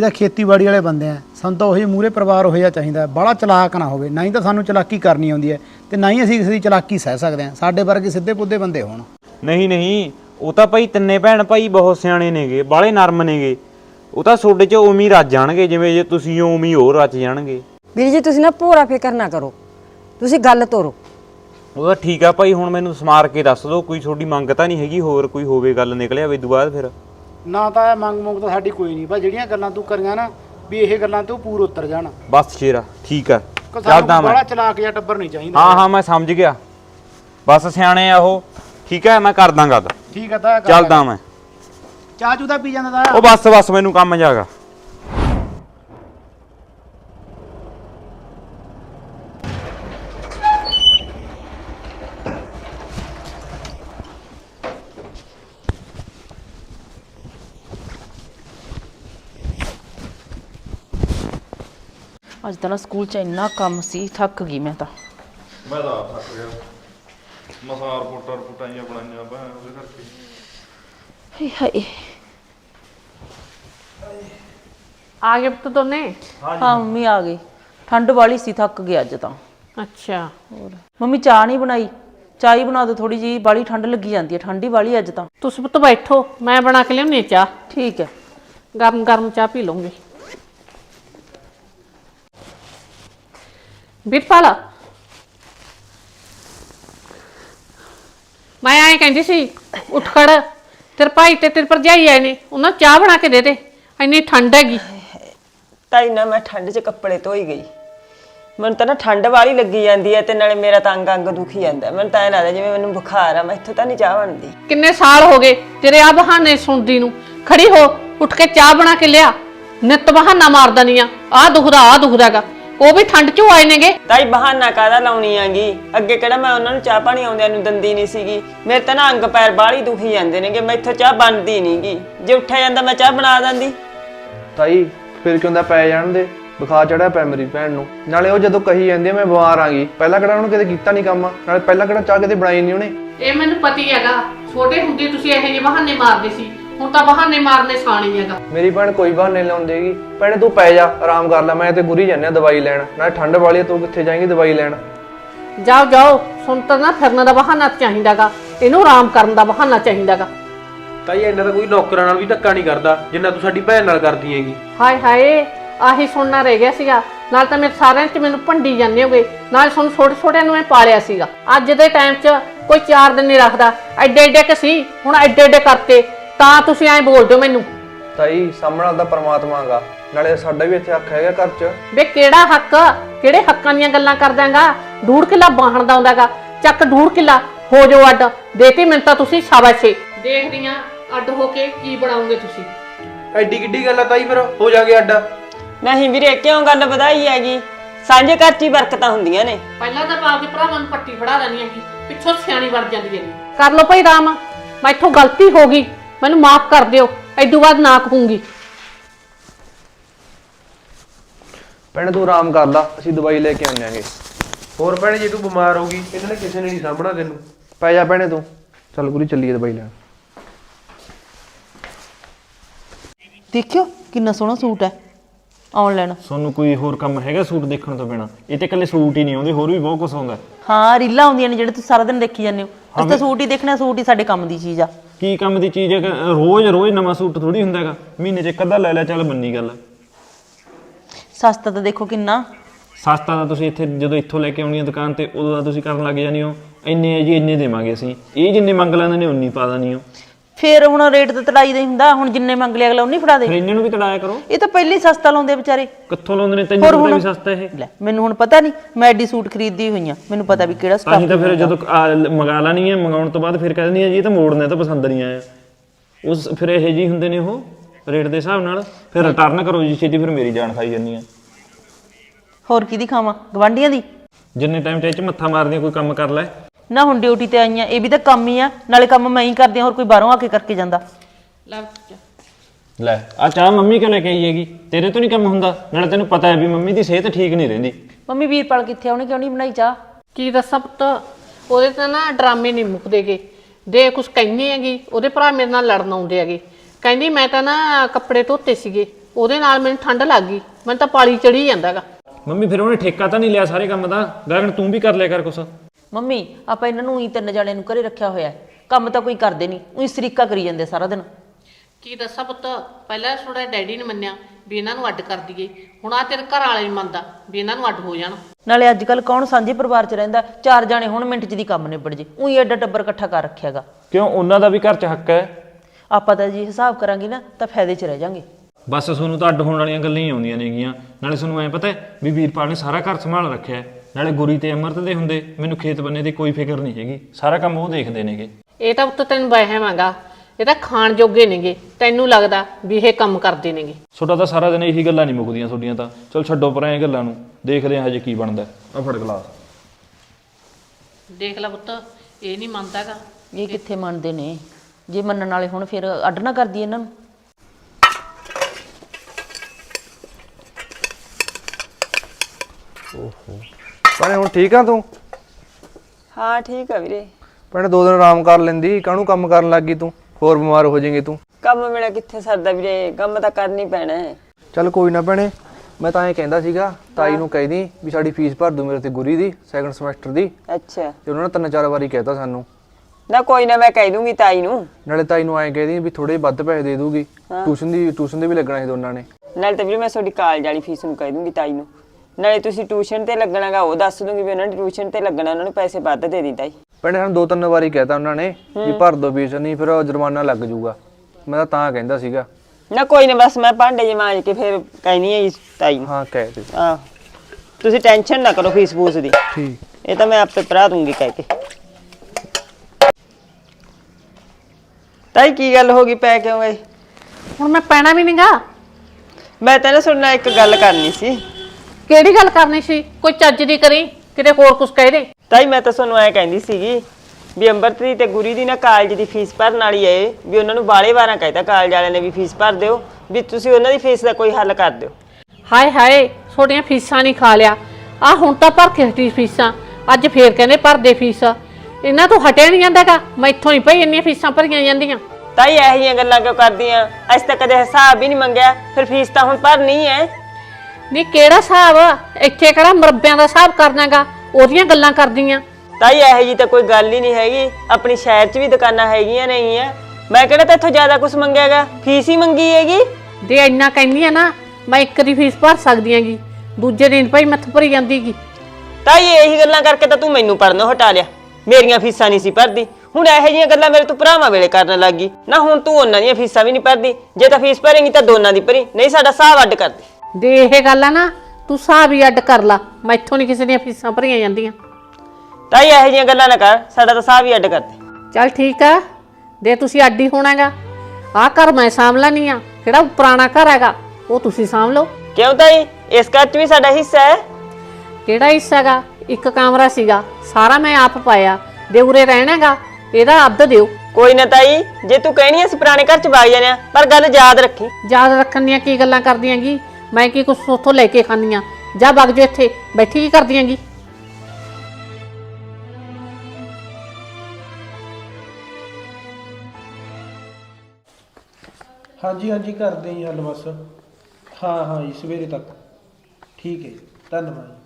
[SPEAKER 5] ਤਾਂ ਖੇਤੀਬਾੜੀ ਵਾਲੇ ਬੰਦੇ ਆ। ਸਾਨੂੰ ਤਾਂ ਉਹੀ ਮੂਰੇ ਪਰਿਵਾਰ ਹੋਇਆ ਚਾਹੀਦਾ ਬੜਾ ਚਲਾਕ ਨਾ ਹੋਵੇ। ਨਾ ਹੀ ਤਾਂ ਸਾਨੂੰ ਚਲਾਕੀ ਕਰਨੀ ਆਉਂਦੀ ਹੈ ਤੇ ਨਾ ਹੀ ਅਸੀਂ ਕਿਸੇ ਦੀ ਚਲਾਕੀ ਸਹਿ ਸਕਦੇ ਹਾਂ। ਸਾਡੇ ਵਰਗੇ ਸਿੱਧੇ ਪੁੱਦੇ ਬੰਦੇ ਹੋਣ।
[SPEAKER 6] ਨਹੀਂ ਨਹੀਂ। ਉਹ ਤਾਂ ਭਾਈ ਤਿੰਨੇ ਭੈਣ ਭਾਈ ਬਹੁਤ ਸਿਆਣੇ ਨੇਗੇ ਬਾਲੇ ਨਰਮ ਨੇਗੇ। ਉਹ ਤਾਂ ਤੁਹਾਡੇ 'ਚ ਉਮੀ ਰੱਜ ਜਾਣਗੇ ਜਿਵੇਂ ਜੇ ਤੁਸੀਂ ਉਮੀ ਹੋਰ ਰੱਜ ਜਾਣਗੇ।
[SPEAKER 7] ਵੀਰ ਜੀ ਤੁਸੀਂ ਨਾ ਭੋਰਾ ਫਿਕਰ ਨਾ ਕਰੋ। ਤੁਸੀਂ ਗੱਲ ਤੋਰੋ।
[SPEAKER 6] ਉਹ ਤਾਂ ਠੀਕ ਆ ਭਾਈ ਹੁਣ ਮੈਨੂੰ ਸਮਾਰ ਕੇ ਦੱਸ ਦਿਓ। ਕੋਈ ਤੁਹਾਡੀ ਮੰਗ ਤਾਂ ਨਹੀਂ ਹੈਗੀ ਹੋਰ ਕੋਈ ਹੋਵੇ ਗੱਲ ਨਿਕਲਿਆ ਵੇ ਬਾਅਦ ਫਿਰ।
[SPEAKER 5] ਨਾ ਤਾਂ ਇਹ ਮੰਗ ਮੁੰਗ ਤਾਂ ਸਾਡੀ ਕੋਈ ਨਹੀਂ ਬਸ ਜਿਹੜੀਆਂ ਗੱਲਾਂ ਤੂੰ ਕਰੀਆਂ ਨਾ ਵੀ ਇਹ ਗੱਲਾਂ ਤੋਂ ਪੂਰ ਉਤਰ ਜਾਣ।
[SPEAKER 6] ਬਸ ਸ਼ੇਰਾ ਠੀਕ ਆ ਚੱਲਦਾ ਮੈਂ।
[SPEAKER 5] ਬੜਾ ਚਲਾਕ ਜਿਹਾ ਟੱਬਰ ਨਹੀਂ ਚਾਹੀਦਾ।
[SPEAKER 6] ਹਾਂ ਹਾਂ ਮੈਂ ਸਮਝ ਗਿਆ। ਬਸ ਸਿਆਣੇ ਆ ਉਹ ਠੀਕ ਹੈ ਮੈਂ ਕਰ ਦਾਂ ਗੱਲ
[SPEAKER 5] ਠੀਕ ਆ ਤਾਂ
[SPEAKER 6] ਚੱਲਦਾ ਮੈਂ।
[SPEAKER 5] ਚਾਹ ਤਾਂ ਪੀ ਜਾਂਦਾ ਤਾ।
[SPEAKER 6] ਉਹ ਬਸ ਬਸ ਮੈਨੂੰ ਕੰਮ ਜਾਗਾ।
[SPEAKER 8] ਅੱਜ ਤਾਂ ਨਾ ਸਕੂਲ 'ਚ ਇੰਨਾ ਕੰਮ ਸੀ ਥੱਕ ਗਈ ਮੈਂ ਤਾਂ।
[SPEAKER 9] ਮੈਂ ਤਾਂ ਆਪ ਥੱਕ ਗਿਆ। ਮਸਾਰ ਪੁੱਟਰ ਪੁਟਾਈਆਂ ਬਣਾਈਆਂ ਬਾ ਉਹਦੇ ਕਰਕੇ।
[SPEAKER 8] ਹੇ ਹਾਏ।
[SPEAKER 1] ਆ ਗਏ ਪੁੱਤ ਦੋਨੇ?
[SPEAKER 8] ਹਾਂ ਮੰਮੀ ਆ ਗਈ ਠੰਡ ਵਾਲੀ ਸੀ ਥੱਕ ਗਿਆ ਅੱਜ ਤਾਂ।
[SPEAKER 1] ਅੱਛਾ।
[SPEAKER 8] ਹੋਰ। ਮੰਮੀ ਚਾਹ ਨਹੀਂ ਬਣਾਈ। ਚਾਹ ਹੀ ਬਣਾ ਦਿਓ ਥੋੜੀ ਜੀ ਬਾਲੀ ਠੰਡ ਲੱਗੀ ਜਾਂਦੀ ਹੈ। ਠੰਡੀ ਵਾਲੀ ਅੱਜ ਤਾਂ।
[SPEAKER 1] ਤੁਸੀਂ ਪੁੱਤ ਬੈਠੋ ਮੈਂ ਬਣਾ ਕੇ ਲਿਆਉਣੀ ਆ ਚਾਹ।
[SPEAKER 8] ਠੀਕ ਹੈ।
[SPEAKER 1] ਗਰਮ ਗਰਮ ਚਾਹ ਪੀ ਲਵਾਂਗੇ ਬਿਰਪਾਲ ਮੈਂ ਆਏ ਕਹਿੰਦੀ ਸੀ ਉੱਠ ਖੜ ਤੇਰੇ ਭਾਈ ਤੇ ਤੇਰੀ ਭਰਜਾਈ ਆਏ ਨੇ ਉਹਨਾਂ ਨੂੰ ਚਾਹ ਬਣਾ ਕੇ ਦੇ ਦੇ ਇੰਨੀ ਠੰਡ ਹੈਗੀ।
[SPEAKER 3] ਤਾਈ ਨਾ ਮੈਂ ਠੰਡ 'ਚ ਕੱਪੜੇ ਧੋਈ ਗਈ। ਮੈਨੂੰ ਤਾਂ ਨਾ ਠੰਡ ਵਾਲੀ ਲੱਗੀ ਜਾਂਦੀ ਹੈ ਤੇ ਨਾਲੇ ਮੇਰਾ ਤਾਂ ਅੰਗ ਅੰਗ ਦੁਖੀ ਜਾਂਦਾ। ਮੈਨੂੰ ਤਾਂ ਐ ਲੱਗਦਾ ਜਿਵੇਂ ਮੈਨੂੰ ਬੁਖਾਰ ਆ ਮੈਂ ਇੱਥੋਂ ਤਾਂ ਨਹੀਂ ਚਾਹ ਬਣਦੀ।
[SPEAKER 1] ਕਿੰਨੇ ਸਾਲ ਹੋ ਗਏ ਤੇਰੇ ਆ ਬਹਾਨੇ ਸੁਣਦੀ ਨੂੰ। ਖੜੀ ਹੋ ਉੱਠ ਕੇ ਚਾਹ ਬਣਾ ਕੇ ਲਿਆ। ਨਿੱਤ ਬਹਾਨਾ ਮਾਰਦਾ ਨਹੀਂ ਆ। ਆਹ ਦੁਖਦਾ ਆਹ ਦੁਖਦਾਗਾ ਉਹ ਵੀ ਠੰਡ ਚੋਂ ਆਏ ਨੇਗੇ।
[SPEAKER 3] ਤਾਈ ਬਹਾਨਾ ਕਾਹਦਾ ਲਾਉਣੀ ਆਂਗੀ? ਅੱਗੇ ਕਿਹੜਾ ਮੈਂ ਉਹਨਾਂ ਨੂੰ ਚਾਹ ਪਾਣੀ ਆਉਂਦਿਆਂ ਨੂੰ ਦੰਦੀ ਨਹੀਂ ਸੀਗੀ। ਮੇਰੇ ਤਾਂ ਨਾ ਅੰਗ ਪੈਰ ਬਾਹਲੀ ਦੁਖੀ ਜਾਂਦੇ ਨੇਗੇ ਮੈਥੋਂ ਚਾਹ ਬਣਦੀ ਨਹੀਂਗੀ। ਜੇ ਉੱਠਿਆ ਜਾਂਦਾ ਮੈਂ ਚਾਹ ਬਣਾ ਦਿੰਦੀ।
[SPEAKER 2] ਤਾਈ ਫਿਰ ਕਿਉਂ ਦਾ ਪੈ ਜਾਣ ਦੇ? ਬੁਖਾਰ ਚੜਿਆ ਪਿਆ ਮੇਰੀ ਭੈਣ ਨੂੰ। ਨਾਲੇ ਉਹ ਜਦੋਂ ਕਹੀ ਜਾਂਦੀ ਆ ਮੈਂ ਬਿਮਾਰ ਆਂਗੀ ਪਹਿਲਾਂ ਕਿਹੜਾ ਉਹਨੂੰ ਕਦੇ ਕੀਤਾ ਨਹੀਂ ਕੰਮ? ਨਾਲੇ ਪਹਿਲਾਂ ਕਿਹੜਾ ਚਾਹ ਕਦੇ ਬਣਾਈ ਨਹੀਂ ਉਹਨੇ?
[SPEAKER 1] ਇਹ ਮੈਨੂੰ ਪਤੀ ਹੈਗਾ। ਛੋਟੇ ਹੁੰਦੇ ਤੁਸੀਂ ਇਹੋ ਜਿਹੇ ਬਹਾਨੇ ਮਾਰਦੇ ਸੀ। ਹੁਣ ਤਾਂ ਬਹਾਨੇ ਮਾਰਨੇ ਸਾਣੀ ਹੈਗਾ
[SPEAKER 2] ਮੇਰੀ ਭੈਣ ਕੋਈ ਬਹਾਨੇ ਲਾਉਂਦੇਗੀ ਭੈਣੇ ਤੂੰ ਪੈ ਜਾ ਆਰਾਮ ਕਰ ਲੈ ਮੈਂ ਤੇ ਗੁਰੀ ਜਾਂਦੇ ਆ ਦਵਾਈ ਲੈਣ। ਨਾਲੇ ਠੰਡ ਵਾਲੀ ਆ, ਤੂੰ ਕਿੱਥੇ ਜਾਏਂਗੀ ਦਵਾਈ ਲੈਣ?
[SPEAKER 1] ਜਾਓ ਜਾਓ ਸੁਣ ਤਾਂ ਨਾ ਫਿਰਨ ਦਾ ਬਹਾਨਾ ਚਾਹੀਦਾਗਾ ਇਹਨੂੰ ਆਰਾਮ ਕਰਨ ਦਾ ਬਹਾਨਾ ਚਾਹੀਦਾਗਾ
[SPEAKER 4] ਤਾਈ ਇਹਨਾਂ ਦਾ ਕੋਈ ਨੌਕਰਾਂ ਨਾਲ ਵੀ ਧੱਕਾ ਨਹੀਂ ਕਰਦਾ ਜਿੰਨਾ ਤੂੰ ਸਾਡੀ ਭੈਣ ਨਾਲ ਕਰਦੀ ਹੈਗੀ।
[SPEAKER 1] ਹਾਏ ਹਾਏ ਆਹੀ ਸੁਣਨਾ ਰਹਿ ਗਿਆ ਸੀਗਾ। ਨਾਲ ਤਾਂ ਮੇਰੇ ਸਾਰਿਆਂ 'ਚ ਮੈਨੂੰ ਭੰਡੀ ਜਾਂਦੇ ਹੋਗੇ। ਨਾਲ ਸੁਣ ਛੋਟੇ ਛੋਟਿਆਂ ਨੂੰ ਮੈਂ ਪਾਲਿਆ ਸੀਗਾ। ਅੱਜ ਦੇ ਟਾਈਮ 'ਚ ਕੋਈ ਚਾਰ ਦਿਨ ਨਹੀਂ ਰੱਖਦਾ। ਐਡੇ ਐਡੇ ਕਿ ਸੀ ਹੁਣ ਐਡੇ ਐਡੇ ਕਰਤੇ। ਤਾਂ ਤੁਸੀਂ ਐਂ ਬੋਲਦੇ ਹੋ ਮੈਨੂੰ।
[SPEAKER 2] ਤਾਈ ਸਾਹਮਣਾ ਦਾ ਪਰਮਾਤਮਾ ਗਾ ਨਾਲੇ ਸਾਡਾ ਵੀ ਇੱਥੇ ਹੱਕ ਹੈਗਾ ਘਰ 'ਚ।
[SPEAKER 1] ਵੇ ਕਿਹੜਾ ਹੱਕ? ਕਿਹੜੇ ਹੱਕਾਂ ਦੀਆਂ ਗੱਲਾਂ ਕਰਦਾਂਗਾ? ਡੂੜ ਕਿੱਲਾ ਬਾਹਣ ਦਾ ਆਉਂਦਾਗਾ। ਚੱਕ ਡੂੜ ਕਿੱਲਾ। ਹੋ ਜੋ ਅੱਡ। ਦੇਤੀ ਮੈਨੂੰ ਤਾਂ ਤੁਸੀਂ ਸ਼ਾਬਾਸ਼ੇ ਦੇਖਦੀ ਆ ਅੱਡ ਹੋ ਕੇ ਕੀ ਬਣਾਉਂਗੇ ਤੁਸੀਂ।
[SPEAKER 4] ਐਡੀ ਕਿੱਡੀ ਗੱਲ ਆ ਤਾਈ ਫਿਰ? ਹੋ ਜਾਗੇ ਅੱਡਾ।
[SPEAKER 3] ਨਹੀਂ ਵੀਰੇ ਕਿਉਂ ਗੱਲ ਵਧਾਈ ਹੈਗੀ? ਸਾਂਝੇ ਘਰ 'ਚ ਹੀ ਬਰਕਤਾਂ ਹੁੰਦੀਆਂ ਨੇ।
[SPEAKER 1] ਪਹਿਲਾਂ ਤਾਂ ਬਾਪ ਦੇ ਭਰਾਵਾਂ ਨੂੰ ਪੱਟੀ ਫੜਾ ਦੇਣੀ ਹੈਗੀ। ਪਿੱਛੋਂ ਸਿਆਣੀ ਵੜ ਜਾਂਦੀ ਹੈਗੀ। ਕਰ ਲਓ ਭਾਈ ਰਾਮ। ਮੈਥੋਂ ਗਲਤੀ ਹੋ ਗਈ। ਮੈਨੂੰ ਮਾਫ ਕਰ ਦਿਓ ਐਦੂ ਬਾਅਦ ਨਾ ਕਹੂੰਗੀ।
[SPEAKER 2] ਭੈਣੇ ਤੂੰ ਆਰਾਮ ਕਰ ਲੈ ਅਸੀਂ ਦਵਾਈ ਲੈ ਕੇ ਆਉਂਦੇ ਆਂਗੇ।
[SPEAKER 4] ਹੋਰ ਭੈਣੇ ਜੇ ਤੂੰ ਬਿਮਾਰ ਹੋ ਗਈ ਇਹਨਾਂ ਨੇ ਕਿਸੇ ਨੇ ਨਹੀਂ ਸਾਂਭਣਾ ਤੈਨੂੰ।
[SPEAKER 2] ਪੈ ਜਾ ਭੈਣੇ ਤੂੰ। ਚੱਲ ਗੁਰੀ ਚੱਲੀਏ ਦਵਾਈ ਲੈਣ।
[SPEAKER 8] ਦੇਖਿਓ ਕਿੰਨਾ ਸੋਹਣਾ ਸੂਟ ਹੈ। ਆਨਲਾਈਨ
[SPEAKER 9] ਤੁਹਾਨੂੰ ਕੋਈ ਹੋਰ ਕੰਮ ਹੈਗਾ ਸੂਟ ਦੇਖਣ ਤੋਂ ਬਿਨਾ? ਇਹ ਤੇ ਇਕੱਲੇ ਸੂਟ ਹੀ ਨਹੀਂ ਆਉਂਦੇ ਹੋਰ ਵੀ ਬਹੁਤ ਕੁਝ ਆਉਂਦਾ।
[SPEAKER 8] ਹਾਂ ਰੀਲਾਂ ਆਉਂਦੀਆਂ ਨੇ ਜਿਹੜੇ ਤੁਸੀਂ ਸਾਰਾ ਦਿਨ ਦੇਖੀ ਜਾਂਦੇ ਹੋ। ਅਸੀਂ ਤਾਂ ਸੂਟ ਹੀ ਦੇਖਣਾ ਸੂਟ ਹੀ ਸਾਡੇ ਕੰਮ ਦੀ ਚੀਜ਼ ਆ।
[SPEAKER 9] ਕੀ ਕੰਮ ਦੀ ਚੀਜ਼ ਹੈ ਕਿ ਰੋਜ਼ ਰੋਜ਼ ਨਵਾਂ ਸੂਟ ਥੋੜੀ ਹੁੰਦਾ ਹੈਗਾ। ਮਹੀਨੇ 'ਚ ਇੱਕ ਅੱਧਾ ਲੈ ਲਿਆ ਚੱਲ ਮੰਨੀ ਗੱਲ।
[SPEAKER 8] ਸਸਤਾ ਤਾਂ ਦੇਖੋ ਕਿੰਨਾ।
[SPEAKER 9] ਸਸਤਾ ਤਾਂ ਤੁਸੀਂ ਇੱਥੇ ਜਦੋਂ ਇੱਥੋਂ ਲੈ ਕੇ ਆਉਣੀ ਹੈ ਦੁਕਾਨ ਤੇ ਉਦੋਂ ਤਾਂ ਤੁਸੀਂ ਕਰਨ ਲੱਗ ਜਾਂਦੇ ਹੋ। ਇੰਨੇ ਹੈ ਜੀ ਇੰਨੇ ਦੇਵਾਂਗੇ ਅਸੀਂ। ਇਹ ਜਿੰਨੇ ਮੰਗ ਲੈਂਦੇ ਨੇ ਉਨੀ ਪਾ ਦੇਣੀ ਹੋ।
[SPEAKER 8] ਫੇਰ ਹੁਣ ਰੇਟ ਤੇ ਤੜਾਈ ਦਾ ਹੁੰਦਾ ਹੁਣ ਜਿੰਨੇ ਮੰਗ ਲਿਆ ਅਗਲਾ ਉਨੀ ਫੜਾ ਦੇ।
[SPEAKER 9] ਫਿਰ ਇਹਨਾਂ ਨੂੰ ਵੀ ਤੜਾਇਆ ਕਰੋ।
[SPEAKER 8] ਇਹ ਤਾਂ ਪਹਿਲੇ ਹੀ ਸਸਤਾ ਲਾਉਂਦੇ ਵਿਚਾਰੇ।
[SPEAKER 9] ਕਿੱਥੋਂ ਲਾਉਂਦੇ ਨੇ ਤੈਨੂੰ
[SPEAKER 8] ਹੋਰ
[SPEAKER 9] ਪਤਾ
[SPEAKER 8] ਹੁਣ
[SPEAKER 9] ਵੀ ਸਸਤਾ ਇਹ?
[SPEAKER 8] ਲੈ ਮੈਨੂੰ ਹੁਣ ਪਤਾ ਨਹੀਂ ਮੈਂ ਐਡੀ ਸੂਟ ਖਰੀਦਦੀ ਹੋਈ ਆ ਮੈਨੂੰ ਪਤਾ ਵੀ ਕਿਹੜਾ ਸਟਾਫ
[SPEAKER 9] ਤਾਂ ਫਿਰ ਜਦੋਂ ਆ ਲ- ਮੰਗਾ ਲੈਣੀ ਹੈ ਮੰਗਾਉਣ ਤੋਂ ਬਾਅਦ ਫਿਰ ਕਹਿ ਦਿੰਦੀ ਹੈ ਜੀ ਇਹ ਤਾਂ ਮੋੜਨੇ ਤਾਂ ਪਸੰਦ ਨਹੀਂ ਆਇਆ। ਉਸ ਫਿਰ ਇਹ ਜੀ ਹੁੰਦੇ ਨੇ ਉਹ ਰੇਟ ਦੇ ਹਿਸਾਬ ਨਾਲ। ਫਿਰ ਰਿਟਰਨ ਕਰੋ ਜੀ ਛੇਤੀ ਫਿਰ ਮੇਰੀ ਜਾਨ ਖਾਈ ਜਾਂਦੀ ਹੈ
[SPEAKER 8] ਹੋਰ ਕਿਹਦੀ ਖਾਵਾਂ ਗਵਾਂਡੀਆਂ ਦੀ?
[SPEAKER 9] ਜਿੰਨੇ ਟਾਈਮ ਤੇ ਇਹ ਚ ਮੱਥਾ ਮਾਰਦੀਆਂ ਕੋਈ ਕੰਮ ਕਰ ਲੈ।
[SPEAKER 8] ਨਾ ਹੁਣ ਡਿਊਟੀ ਤੇ ਆਈਆਂ ਇਹ ਵੀ ਤਾਂ ਕੰਮ ਹੀ ਆ ਨਾਲੇ ਕੰਮ ਮੈਂ ਹੀ ਕਰਦੀ ਆ ਹੋਰ ਕੋਈ ਬਾਹਰੋਂ ਆ ਕੇ ਕਰਕੇ ਜਾਂਦਾ।
[SPEAKER 9] ਲੈ ਆ ਚਾਹ ਮੰਮੀ ਕਿਉਂ ਲੈ ਕੇ ਆਈ ਹੈਗੀ? ਤੇਰੇ ਤੋਂ ਨਹੀਂ ਕੰਮ ਹੁੰਦਾ ਨਾਲੇ ਤੈਨੂੰ ਪਤਾ ਹੈ ਵੀ ਮੰਮੀ ਦੀ ਸਿਹਤ ਠੀਕ ਨਹੀਂ ਰਹਿੰਦੀ।
[SPEAKER 8] ਮੰਮੀ ਵੀਰਪਾਲ ਕਿੱਥੇ ਆ? ਉਹਨੇ ਕਿਉਂ ਨਹੀਂ ਬਣਾਈ ਚਾਹ?
[SPEAKER 1] ਕੀ ਦੱਸਾਂ ਪੁੱਤ? ਉਹਦੇ ਤਾਂ ਨਾ ਡਰਾਮੇ ਨਹੀਂ ਮੁੱਕਦੇਗੇ ਦੇ ਕੁਛ ਕਹਿੰਦੀ ਹੈਗੀ ਉਹਦੇ ਭਰਾ ਮੇਰੇ ਨਾਲ ਲੜਨ ਆਉਂਦੇ ਹੈਗੇ। ਕਹਿੰਦੀ ਮੈਂ ਤਾਂ ਨਾ ਕੱਪੜੇ ਧੋਤੇ ਸੀਗੇ ਉਹਦੇ ਨਾਲ ਮੈਨੂੰ ਠੰਡ ਲੱਗ ਗਈ ਮੈਨੂੰ ਤਾਂ ਪਾਲੀ ਚੜੀ ਜਾਂਦਾਗਾ।
[SPEAKER 9] ਮੰਮੀ ਫਿਰ ਉਹਨੇ ਠੇਕਾ ਤਾਂ ਨਹੀਂ ਲਿਆ ਸਾਰੇ ਕੰਮ ਦਾ? ਗਗਨ ਤੂੰ ਵੀ ਕਰ ਲਿਆ ਕਰ ਕੁਛ।
[SPEAKER 8] ਮੰਮੀ ਆਪਾਂ ਇਹਨਾਂ ਨੂੰ ਹੀ ਤਿੰਨ ਜਾਣਿਆਂ ਨੂੰ ਘਰੇ ਰੱਖਿਆ ਹੋਇਆ ਹੈ। ਕੰਮ ਤਾਂ ਕੋਈ ਕਰਦੇ ਨਹੀਂ ਉਹੀ ਸਰੀਕਾ ਕਰੀ ਜਾਂਦੇ ਸਾਰਾ ਦਿਨ।
[SPEAKER 1] ਕੀ ਦੱਸਾਂ ਪੁੱਤ ਪਹਿਲਾਂ ਥੋੜਾ ਡੈਡੀ ਨੇ ਮੰਨਿਆ ਵੀ ਇਹਨਾਂ ਨੂੰ ਅੱਡ ਕਰ ਦਈਏ। ਹੁਣ ਆ ਤੇਰੇ ਘਰ ਵਾਲੇ ਨਹੀਂ ਮੰਨਦਾ ਵੀ ਇਹਨਾਂ ਨੂੰ ਅੱਡ ਹੋ ਜਾਣ।
[SPEAKER 8] ਨਾਲੇ ਅੱਜ ਕੱਲ ਕੌਣ ਸਾਂਝੇ ਪਰਿਵਾਰ 'ਚ ਰਹਿੰਦਾ ਚਾਰ ਜਾਣੇ ਹੁਣ ਮਿੰਟ 'ਚ ਦੀ ਕੰਮ ਨਿਬੜ ਜੇ ਉਹੀ ਐਡਾ ਟੱਬਰ ਇਕੱਠਾ ਕਰ ਰੱਖਿਆਗਾ
[SPEAKER 9] ਕਿਉਂ? ਉਹਨਾਂ ਦਾ ਵੀ ਘਰ 'ਚ ਹੱਕ ਹੈ।
[SPEAKER 8] ਆਪਾਂ ਤਾਂ ਜੀ ਹਿਸਾਬ ਕਰਾਂਗੇ ਨਾ ਤਾਂ ਫਾਇਦੇ 'ਚ ਰਹਿ ਜਾਾਂਗੇ।
[SPEAKER 9] ਬਸ ਤੁਹਾਨੂੰ ਤਾਂ ਅੱਡ ਹੋਣ ਵਾਲੀਆਂ ਗੱਲਾਂ ਹੀ ਆਉਂਦੀਆਂ ਨੇਗੀਆਂ। ਨਾਲੇ ਤੁਹਾਨੂੰ ਐ ਪਤਾ ਹੈ ਵੀ ਵੀਰਪਾਲ ਨੇ ਸਾਰਾ ਘਰ ਸੰਭਾਲ ਰੱਖਿਆ ਹੈ। ਨਾਲੇ ਗੁਰੀ ਤੇ ਅਮਰਤ ਦੇ ਹੁੰਦੇ ਮੈਨੂੰ ਖੇਤ ਬੰਨੇ ਦੀ ਕੋਈ ਫਿਕਰ ਨਹੀਂ ਹੈਗੀ। ਸਾਰਾ ਕੰਮ ਉਹ ਦੇਖਦੇ ਨੇਗੇ।
[SPEAKER 1] ਇਹ ਤਾਂ ਪੁੱਤ ਤੈਨੂੰ ਵਹਿਮ ਹੈਗਾ। ਇਹ ਤਾਂ ਖਾਣ ਜੋਗੇ ਨੇਗੇ। ਤੈਨੂੰ ਲੱਗਦਾ ਵੀ ਇਹ ਕੰਮ ਕਰਦੇ ਨੇਗੇ।
[SPEAKER 9] ਤੁਹਾਡਾ ਤਾਂ ਸਾਰਾ ਦਿਨ ਇਹੀ ਗੱਲਾਂ ਨਹੀਂ ਮੁੱਕਦੀਆਂ ਤੁਹਾਡੀਆਂ ਤਾਂ। ਚਲ ਛੱਡੋ ਪਰਾਂ ਇਹ ਗੱਲਾਂ ਨੂੰ। ਦੇਖਦੇ ਹਾਂ ਹਜੇ ਕੀ ਬਣਦਾ ਆ ਫੜ ਗਲਾਸ।
[SPEAKER 1] ਦੇਖ ਲੈ ਪੁੱਤ ਇਹ ਨਹੀਂ ਮੰਨਦਾਗਾ
[SPEAKER 8] ਇਹ ਕਿੱਥੇ ਮੰਨਦੇ ਨੇ? ਜੇ ਮੰਨਣ ਵਾਲੇ ਹੁਣ ਫਿਰ ਅੱਡ ਨਾ ਕਰਦੀ ਇਹਨਾਂ ਨੂੰ।
[SPEAKER 2] ਭੈਣੇ ਹੁਣ ਠੀਕ ਆ ਤੂੰ?
[SPEAKER 3] ਹਾਂ ਠੀਕ ਆ ਵੀਰੇ।
[SPEAKER 2] ਭੈਣੇ ਦੋ ਦਿਨ ਆਰਾਮ ਕਰ ਲੈਂਦੀ। ਕਾਹਨੂੰ ਕੰਮ ਕਰਨ ਲੱਗੀ ਤੂੰ? ਹੋਰ ਬਿਮਾਰ ਹੋ ਜਾਏਂਗੀ ਤੂੰ।
[SPEAKER 3] ਕੰਮ ਮੇਰਾ ਕਿੱਥੇ ਸਰਦਾ ਵੀਰੇ? ਕੰਮ ਤਾਂ ਕਰਨੀ ਪੈਣਾ ਹੈ।
[SPEAKER 2] ਚੱਲ ਕੋਈ ਨਾ ਭੈਣੇ ਮੈਂ ਤਾਂ ਐਂ ਕਹਿੰਦਾ ਸੀਗਾ ਤਾਈ ਨੂੰ ਕਹਿ ਦੀ ਵੀ ਸਾਡੀ ਫੀਸ ਭਰ ਦੂ ਮੇਰੇ ਤੇ ਗੁਰੀ ਦੀ ਸੈਕੰਡ ਸਮੈਸਟਰ ਦੀ।
[SPEAKER 3] ਅੱਛਾ।
[SPEAKER 2] ਤੇ ਉਹਨਾਂ ਨੇ ਤਿੰਨ ਚਾਰ ਵਾਰੀ ਕਹਿਤਾ ਸਾਨੂੰ।
[SPEAKER 3] ਨਾ ਕੋਈ ਨਾ ਮੈਂ ਕਹਿ ਦੂੰਗੀ ਤਾਈ ਨੂੰ।
[SPEAKER 2] ਨਾਲੇ ਤਾਈ ਨੂੰ ਐਂ ਕਹਿ ਦੀ ਵੀ ਥੋੜੇ ਵੱਧ ਪੈਸੇ ਦੇ ਦੂਗੀ। ਟਿਊਸ਼ਨ ਦੀ ਟਿਊਸ਼ਨ ਦੇ ਵੀ ਲੱਗਣਾ ਸੀ ਦੋਨਾਂ ਨੇ।
[SPEAKER 3] ਨਾਲੇ ਤਾਂ ਵੀਰੇ ਮੈਂ ਤੁਹਾਡੀ ਕਾਲਜ ਵਾਲੀ ਫੀਸ ਨੂੰ ਕਹਿ ਦੂੰਗੀ ਤਾਈ ਨੂੰ। ਨਾਲੇ ਤੁਸੀਂ ਟਿਊਸ਼ਨ ਤੇ ਲੱਗਣਾਗਾ ਉਹ ਦੱਸ ਦੂੰਗੀ ਵੀ ਉਹਨਾਂ ਨੇ ਟਿਊਸ਼ਨ ਤੇ ਲੱਗਣਾ ਉਹਨਾਂ ਨੂੰ ਪੈਸੇ ਵੱਧ ਦੇ ਦੀ ਤਾਈ
[SPEAKER 2] ਭੈਣੇ ਸਾਨੂੰ ਦੋ ਤਿੰਨ ਵਾਰੀ ਕਹਿਤਾ ਉਹਨਾਂ ਨੇ ਵੀ ਭਰ ਦੋ ਫੀਸ ਨਹੀਂ ਫਿਰ ਉਹ ਜੁਰਮਾਨਾ ਲੱਗ ਜਾਊਗਾ ਮੈਂ ਤਾਂ ਤਾਂ ਕਹਿੰਦਾ ਸੀਗਾ।
[SPEAKER 3] ਨਾ ਕੋਈ ਨਾ ਬਸ ਮੈਂ ਭਾਂਡੇ ਜੇ ਮਾਂਜ ਕੇ ਫਿਰ ਕਹਿਨੀ ਹੈ ਜੀ ਤਾਈ ਨੂੰ।
[SPEAKER 2] ਹਾਂ ਕਹਿ ਦੇ
[SPEAKER 3] ਹਾਂ। ਤੁਸੀਂ ਟੈਨਸ਼ਨ ਨਾ ਕਰੋ ਫੀਸ ਫੂਸ ਦੀ।
[SPEAKER 2] ਠੀਕ।
[SPEAKER 3] ਇਹ ਤਾਂ ਮੈਂ ਆਪੇ ਭਰਾ ਦੂੰਗੀ ਕਹਿ ਕੇ। ਤਾਈ ਕੀ ਗੱਲ ਹੋ ਗਈ? ਪੈ ਕਿਉਂ ਗਈ
[SPEAKER 1] ਹੁਣ ਮੈਂ ਪੈਣਾ ਵੀ ਨਹੀਂਗਾ
[SPEAKER 3] ਮੈਂ ਤਾਂ ਨਾ ਸੁਣਨਾ ਇੱਕ ਗੱਲ ਕਰਨੀ ਸੀ।
[SPEAKER 1] ਕਿਹੜੀ ਗੱਲ ਕਰਨੀ ਸੀ? ਕੋਈ ਚੱਜ ਦੀ ਕਰੀ ਕਿਤੇ ਹੋਰ ਕੁਝ ਕਹਿ ਦੇ।
[SPEAKER 3] ਤਾਈ ਮੈਂ ਤਾਂ ਤੁਹਾਨੂੰ ਐ ਕਹਿੰਦੀ ਸੀਗੀ ਵੀ ਅੰਬਰਤਰੀ ਤੇ ਗੁਰੀ ਦੀ ਨਾ ਕਾਲਜ ਦੀ ਫੀਸ ਭਰਨ ਵਾਲੀ ਏ ਵੀ ਉਹਨਾਂ ਨੂੰ ਬਾਲੇ ਵਾਰਾਂ ਕਹਿਤਾ ਕਾਲਜ ਵਾਲਿਆਂ ਨੇ ਵੀ ਫੀਸ ਭਰ ਦਿਓ ਵੀ ਤੁਸੀਂ ਉਹਨਾਂ ਦੀ ਫੀਸ ਦਾ ਕੋਈ ਹੱਲ ਕਰ ਦਿਓ।
[SPEAKER 1] ਹਾਏ ਹਾਏ ਛੋਟੀਆਂ ਫੀਸਾਂ ਨਹੀਂ ਖਾ ਲਿਆ। ਆ ਹੁਣ ਤਾਂ ਭਰ ਕੇ ਹਟੀ ਫੀਸਾਂ ਅੱਜ ਫੇਰ ਕਹਿੰਦੇ ਭਰ ਦੇ ਫੀਸ। ਇਹਨਾਂ ਤੋਂ ਹਟਿਆ ਨਹੀਂ ਜਾਂਦਾਗਾ ਮੈਥੋਂ ਨਹੀਂ ਪਈ ਇੰਨੀਆਂ ਫੀਸਾਂ ਭਰੀਆਂ ਜਾਂਦੀਆਂ।
[SPEAKER 3] ਤਾਈ ਇਹੋ ਜਿਹੀਆਂ ਗੱਲਾਂ ਕਿਉਂ ਕਰਦੀਆਂ? ਅਸੀਂ ਤਾਂ ਕਦੇ ਹਿਸਾਬ ਹੀ ਨਹੀਂ ਮੰਗਿਆ ਫਿਰ ਫੀਸ ਤਾਂ ਹੁਣ ਭਰਨੀ ਹੈ
[SPEAKER 1] ਨਹੀਂ ਕਿਹੜਾ ਹਿਸਾਬ ਇੱਥੇ ਕਿਹੜਾ ਮੁਰੱਬਿਆਂ ਦਾ ਹਿਸਾਬ ਕਰਨਾਗਾ? ਉਹਦੀਆਂ ਗੱਲਾਂ ਕਰਦੀਆਂ।
[SPEAKER 3] ਤਾਈ ਇਹੋ ਜੀ ਤਾਂ ਕੋਈ ਗੱਲ ਹੀ ਨਹੀਂ ਹੈਗੀ। ਆਪਣੀ ਸ਼ਹਿਰ 'ਚ ਵੀ ਦੁਕਾਨਾਂ ਹੈਗੀਆਂ ਨਹੀਂ ਆ ਮੈਂ ਕਿਹੜਾ ਤੇਥੋਂ ਜ਼ਿਆਦਾ ਕੁਝ ਮੰਗਿਆਗਾ? ਫੀਸ ਹੀ ਮੰਗੀ ਹੈਗੀ।
[SPEAKER 1] ਦੇ ਇੰਨਾ ਕਹਿੰਦੀ ਆ ਨਾ ਮੈਂ ਇੱਕ ਦੀ ਫੀਸ ਭਰ ਸਕਦੀ ਆਂਗੀ ਦੂਜੇ ਦਿਨ ਭਾਈ ਮੱਥ ਭਰੀ ਜਾਂਦੀਗੀ
[SPEAKER 3] ਤਾਈ ਇਹੀ ਗੱਲਾਂ ਕਰਕੇ ਤਾਂ ਤੂੰ ਮੈਨੂੰ ਪੜਨੋਂ ਹਟਾ ਲਿਆ। ਮੇਰੀਆਂ ਫੀਸਾਂ ਨਹੀਂ ਸੀ ਭਰਦੀ। ਹੁਣ ਇਹੋ ਜਿਹੀਆਂ ਗੱਲਾਂ ਮੇਰੇ ਤੋਂ ਭਰਾਵਾਂ ਵੇਲੇ ਕਰਨ ਲੱਗੀ ਨਾ ਹੁਣ ਤੂੰ ਉਹਨਾਂ ਦੀਆਂ ਫੀਸਾਂ ਵੀ ਨਹੀਂ ਭਰਦੀ। ਜੇ ਤਾਂ ਫੀਸ ਭਰੇਂਗੀ ਤਾਂ ਦੋਨਾਂ ਦੀ ਭਰੀ। ਨਹੀਂ ਸਾਡਾ ਹਿਸਾਬ ਅੱਡ ਕਰ ਦੇ
[SPEAKER 1] ਇਹ ਗੱਲ ਆ ਨਾ ਤੂੰ ਹਿਸਾਬ ਹੀ ਅੱਡ ਕਰ ਲਾ ਮੈਥੋਂ ਨਹੀਂ ਕਿਸੇ ਦੀਆਂ ਫੀਸਾਂ ਭਰੀਆਂ ਜਾਂਦੀਆਂ।
[SPEAKER 3] ਤਾਈ ਇਹੋ ਜਿਹੀਆਂ ਗੱਲਾਂ ਨਾ ਕਰ ਸਾਡਾ ਤਾਂ ਹਿਸਾਬ ਹੀ ਅੱਡ ਕਰ ਦੇ।
[SPEAKER 1] ਚੱਲ ਠੀਕ ਆ ਦੇ ਤੁਸੀਂ ਅੱਡ ਹੋਣਾਗਾ। ਆਹ ਘਰ ਮੈਂ ਸਾਂਭ ਲੈਣੀ ਆ ਕਿਹੜਾ ਪੁਰਾਣਾ ਘਰ ਹੈਗਾ ਉਹ ਤੁਸੀਂ ਸਾਂਭ ਲਓ।
[SPEAKER 3] ਕਿਉਂ ਤਾਈ? ਇਸ ਘਰ 'ਚ ਵੀ ਸਾਡਾ ਹਿੱਸਾ ਹੈ।
[SPEAKER 1] ਕਿਹੜਾ ਹਿੱਸਾ ਹੈਗਾ? ਇੱਕ ਕਮਰਾ ਸੀਗਾ ਸਾਰਾ ਮੈਂ ਆਪ ਪਾਇਆ ਦੇ ਉਰੇ ਰਹਿਣਾਗਾ ਇਹਦਾ ਅੱਧ ਦਿਓ।
[SPEAKER 3] ਕੋਈ ਨਾ ਤਾਈ ਜੇ ਤੂੰ ਕਹਿਣੀ ਅਸੀਂ ਪੁਰਾਣੇ ਘਰ 'ਚ ਵਗ ਜਾਣੇ ਆ ਪਰ ਗੱਲ ਯਾਦ ਰੱਖੀ।
[SPEAKER 1] ਯਾਦ ਰੱਖਣ ਦੀਆਂ ਕੀ ਗੱਲਾਂ ਕਰਦੀਆਂਗੀ ਮੈਂ ਕੀ ਕੁਛ ਉੱਥੋਂ ਲੈ ਕੇ ਖਾਂਦੀ ਆ? ਜਾ ਵਗ ਜੋ ਇੱਥੇ ਬੈਠੀ ਕੀ ਕਰਦੀਆਂਗੀ
[SPEAKER 4] ਹਾਂਜੀ ਹਾਂਜੀ ਕਰਦੇ ਹੀ ਹੱਲ ਬਸ। ਹਾਂ ਹਾਂ ਜੀ ਸਵੇਰੇ ਤੱਕ। ਠੀਕ ਹੈ ਜੀ ਧੰਨਵਾਦ ਜੀ।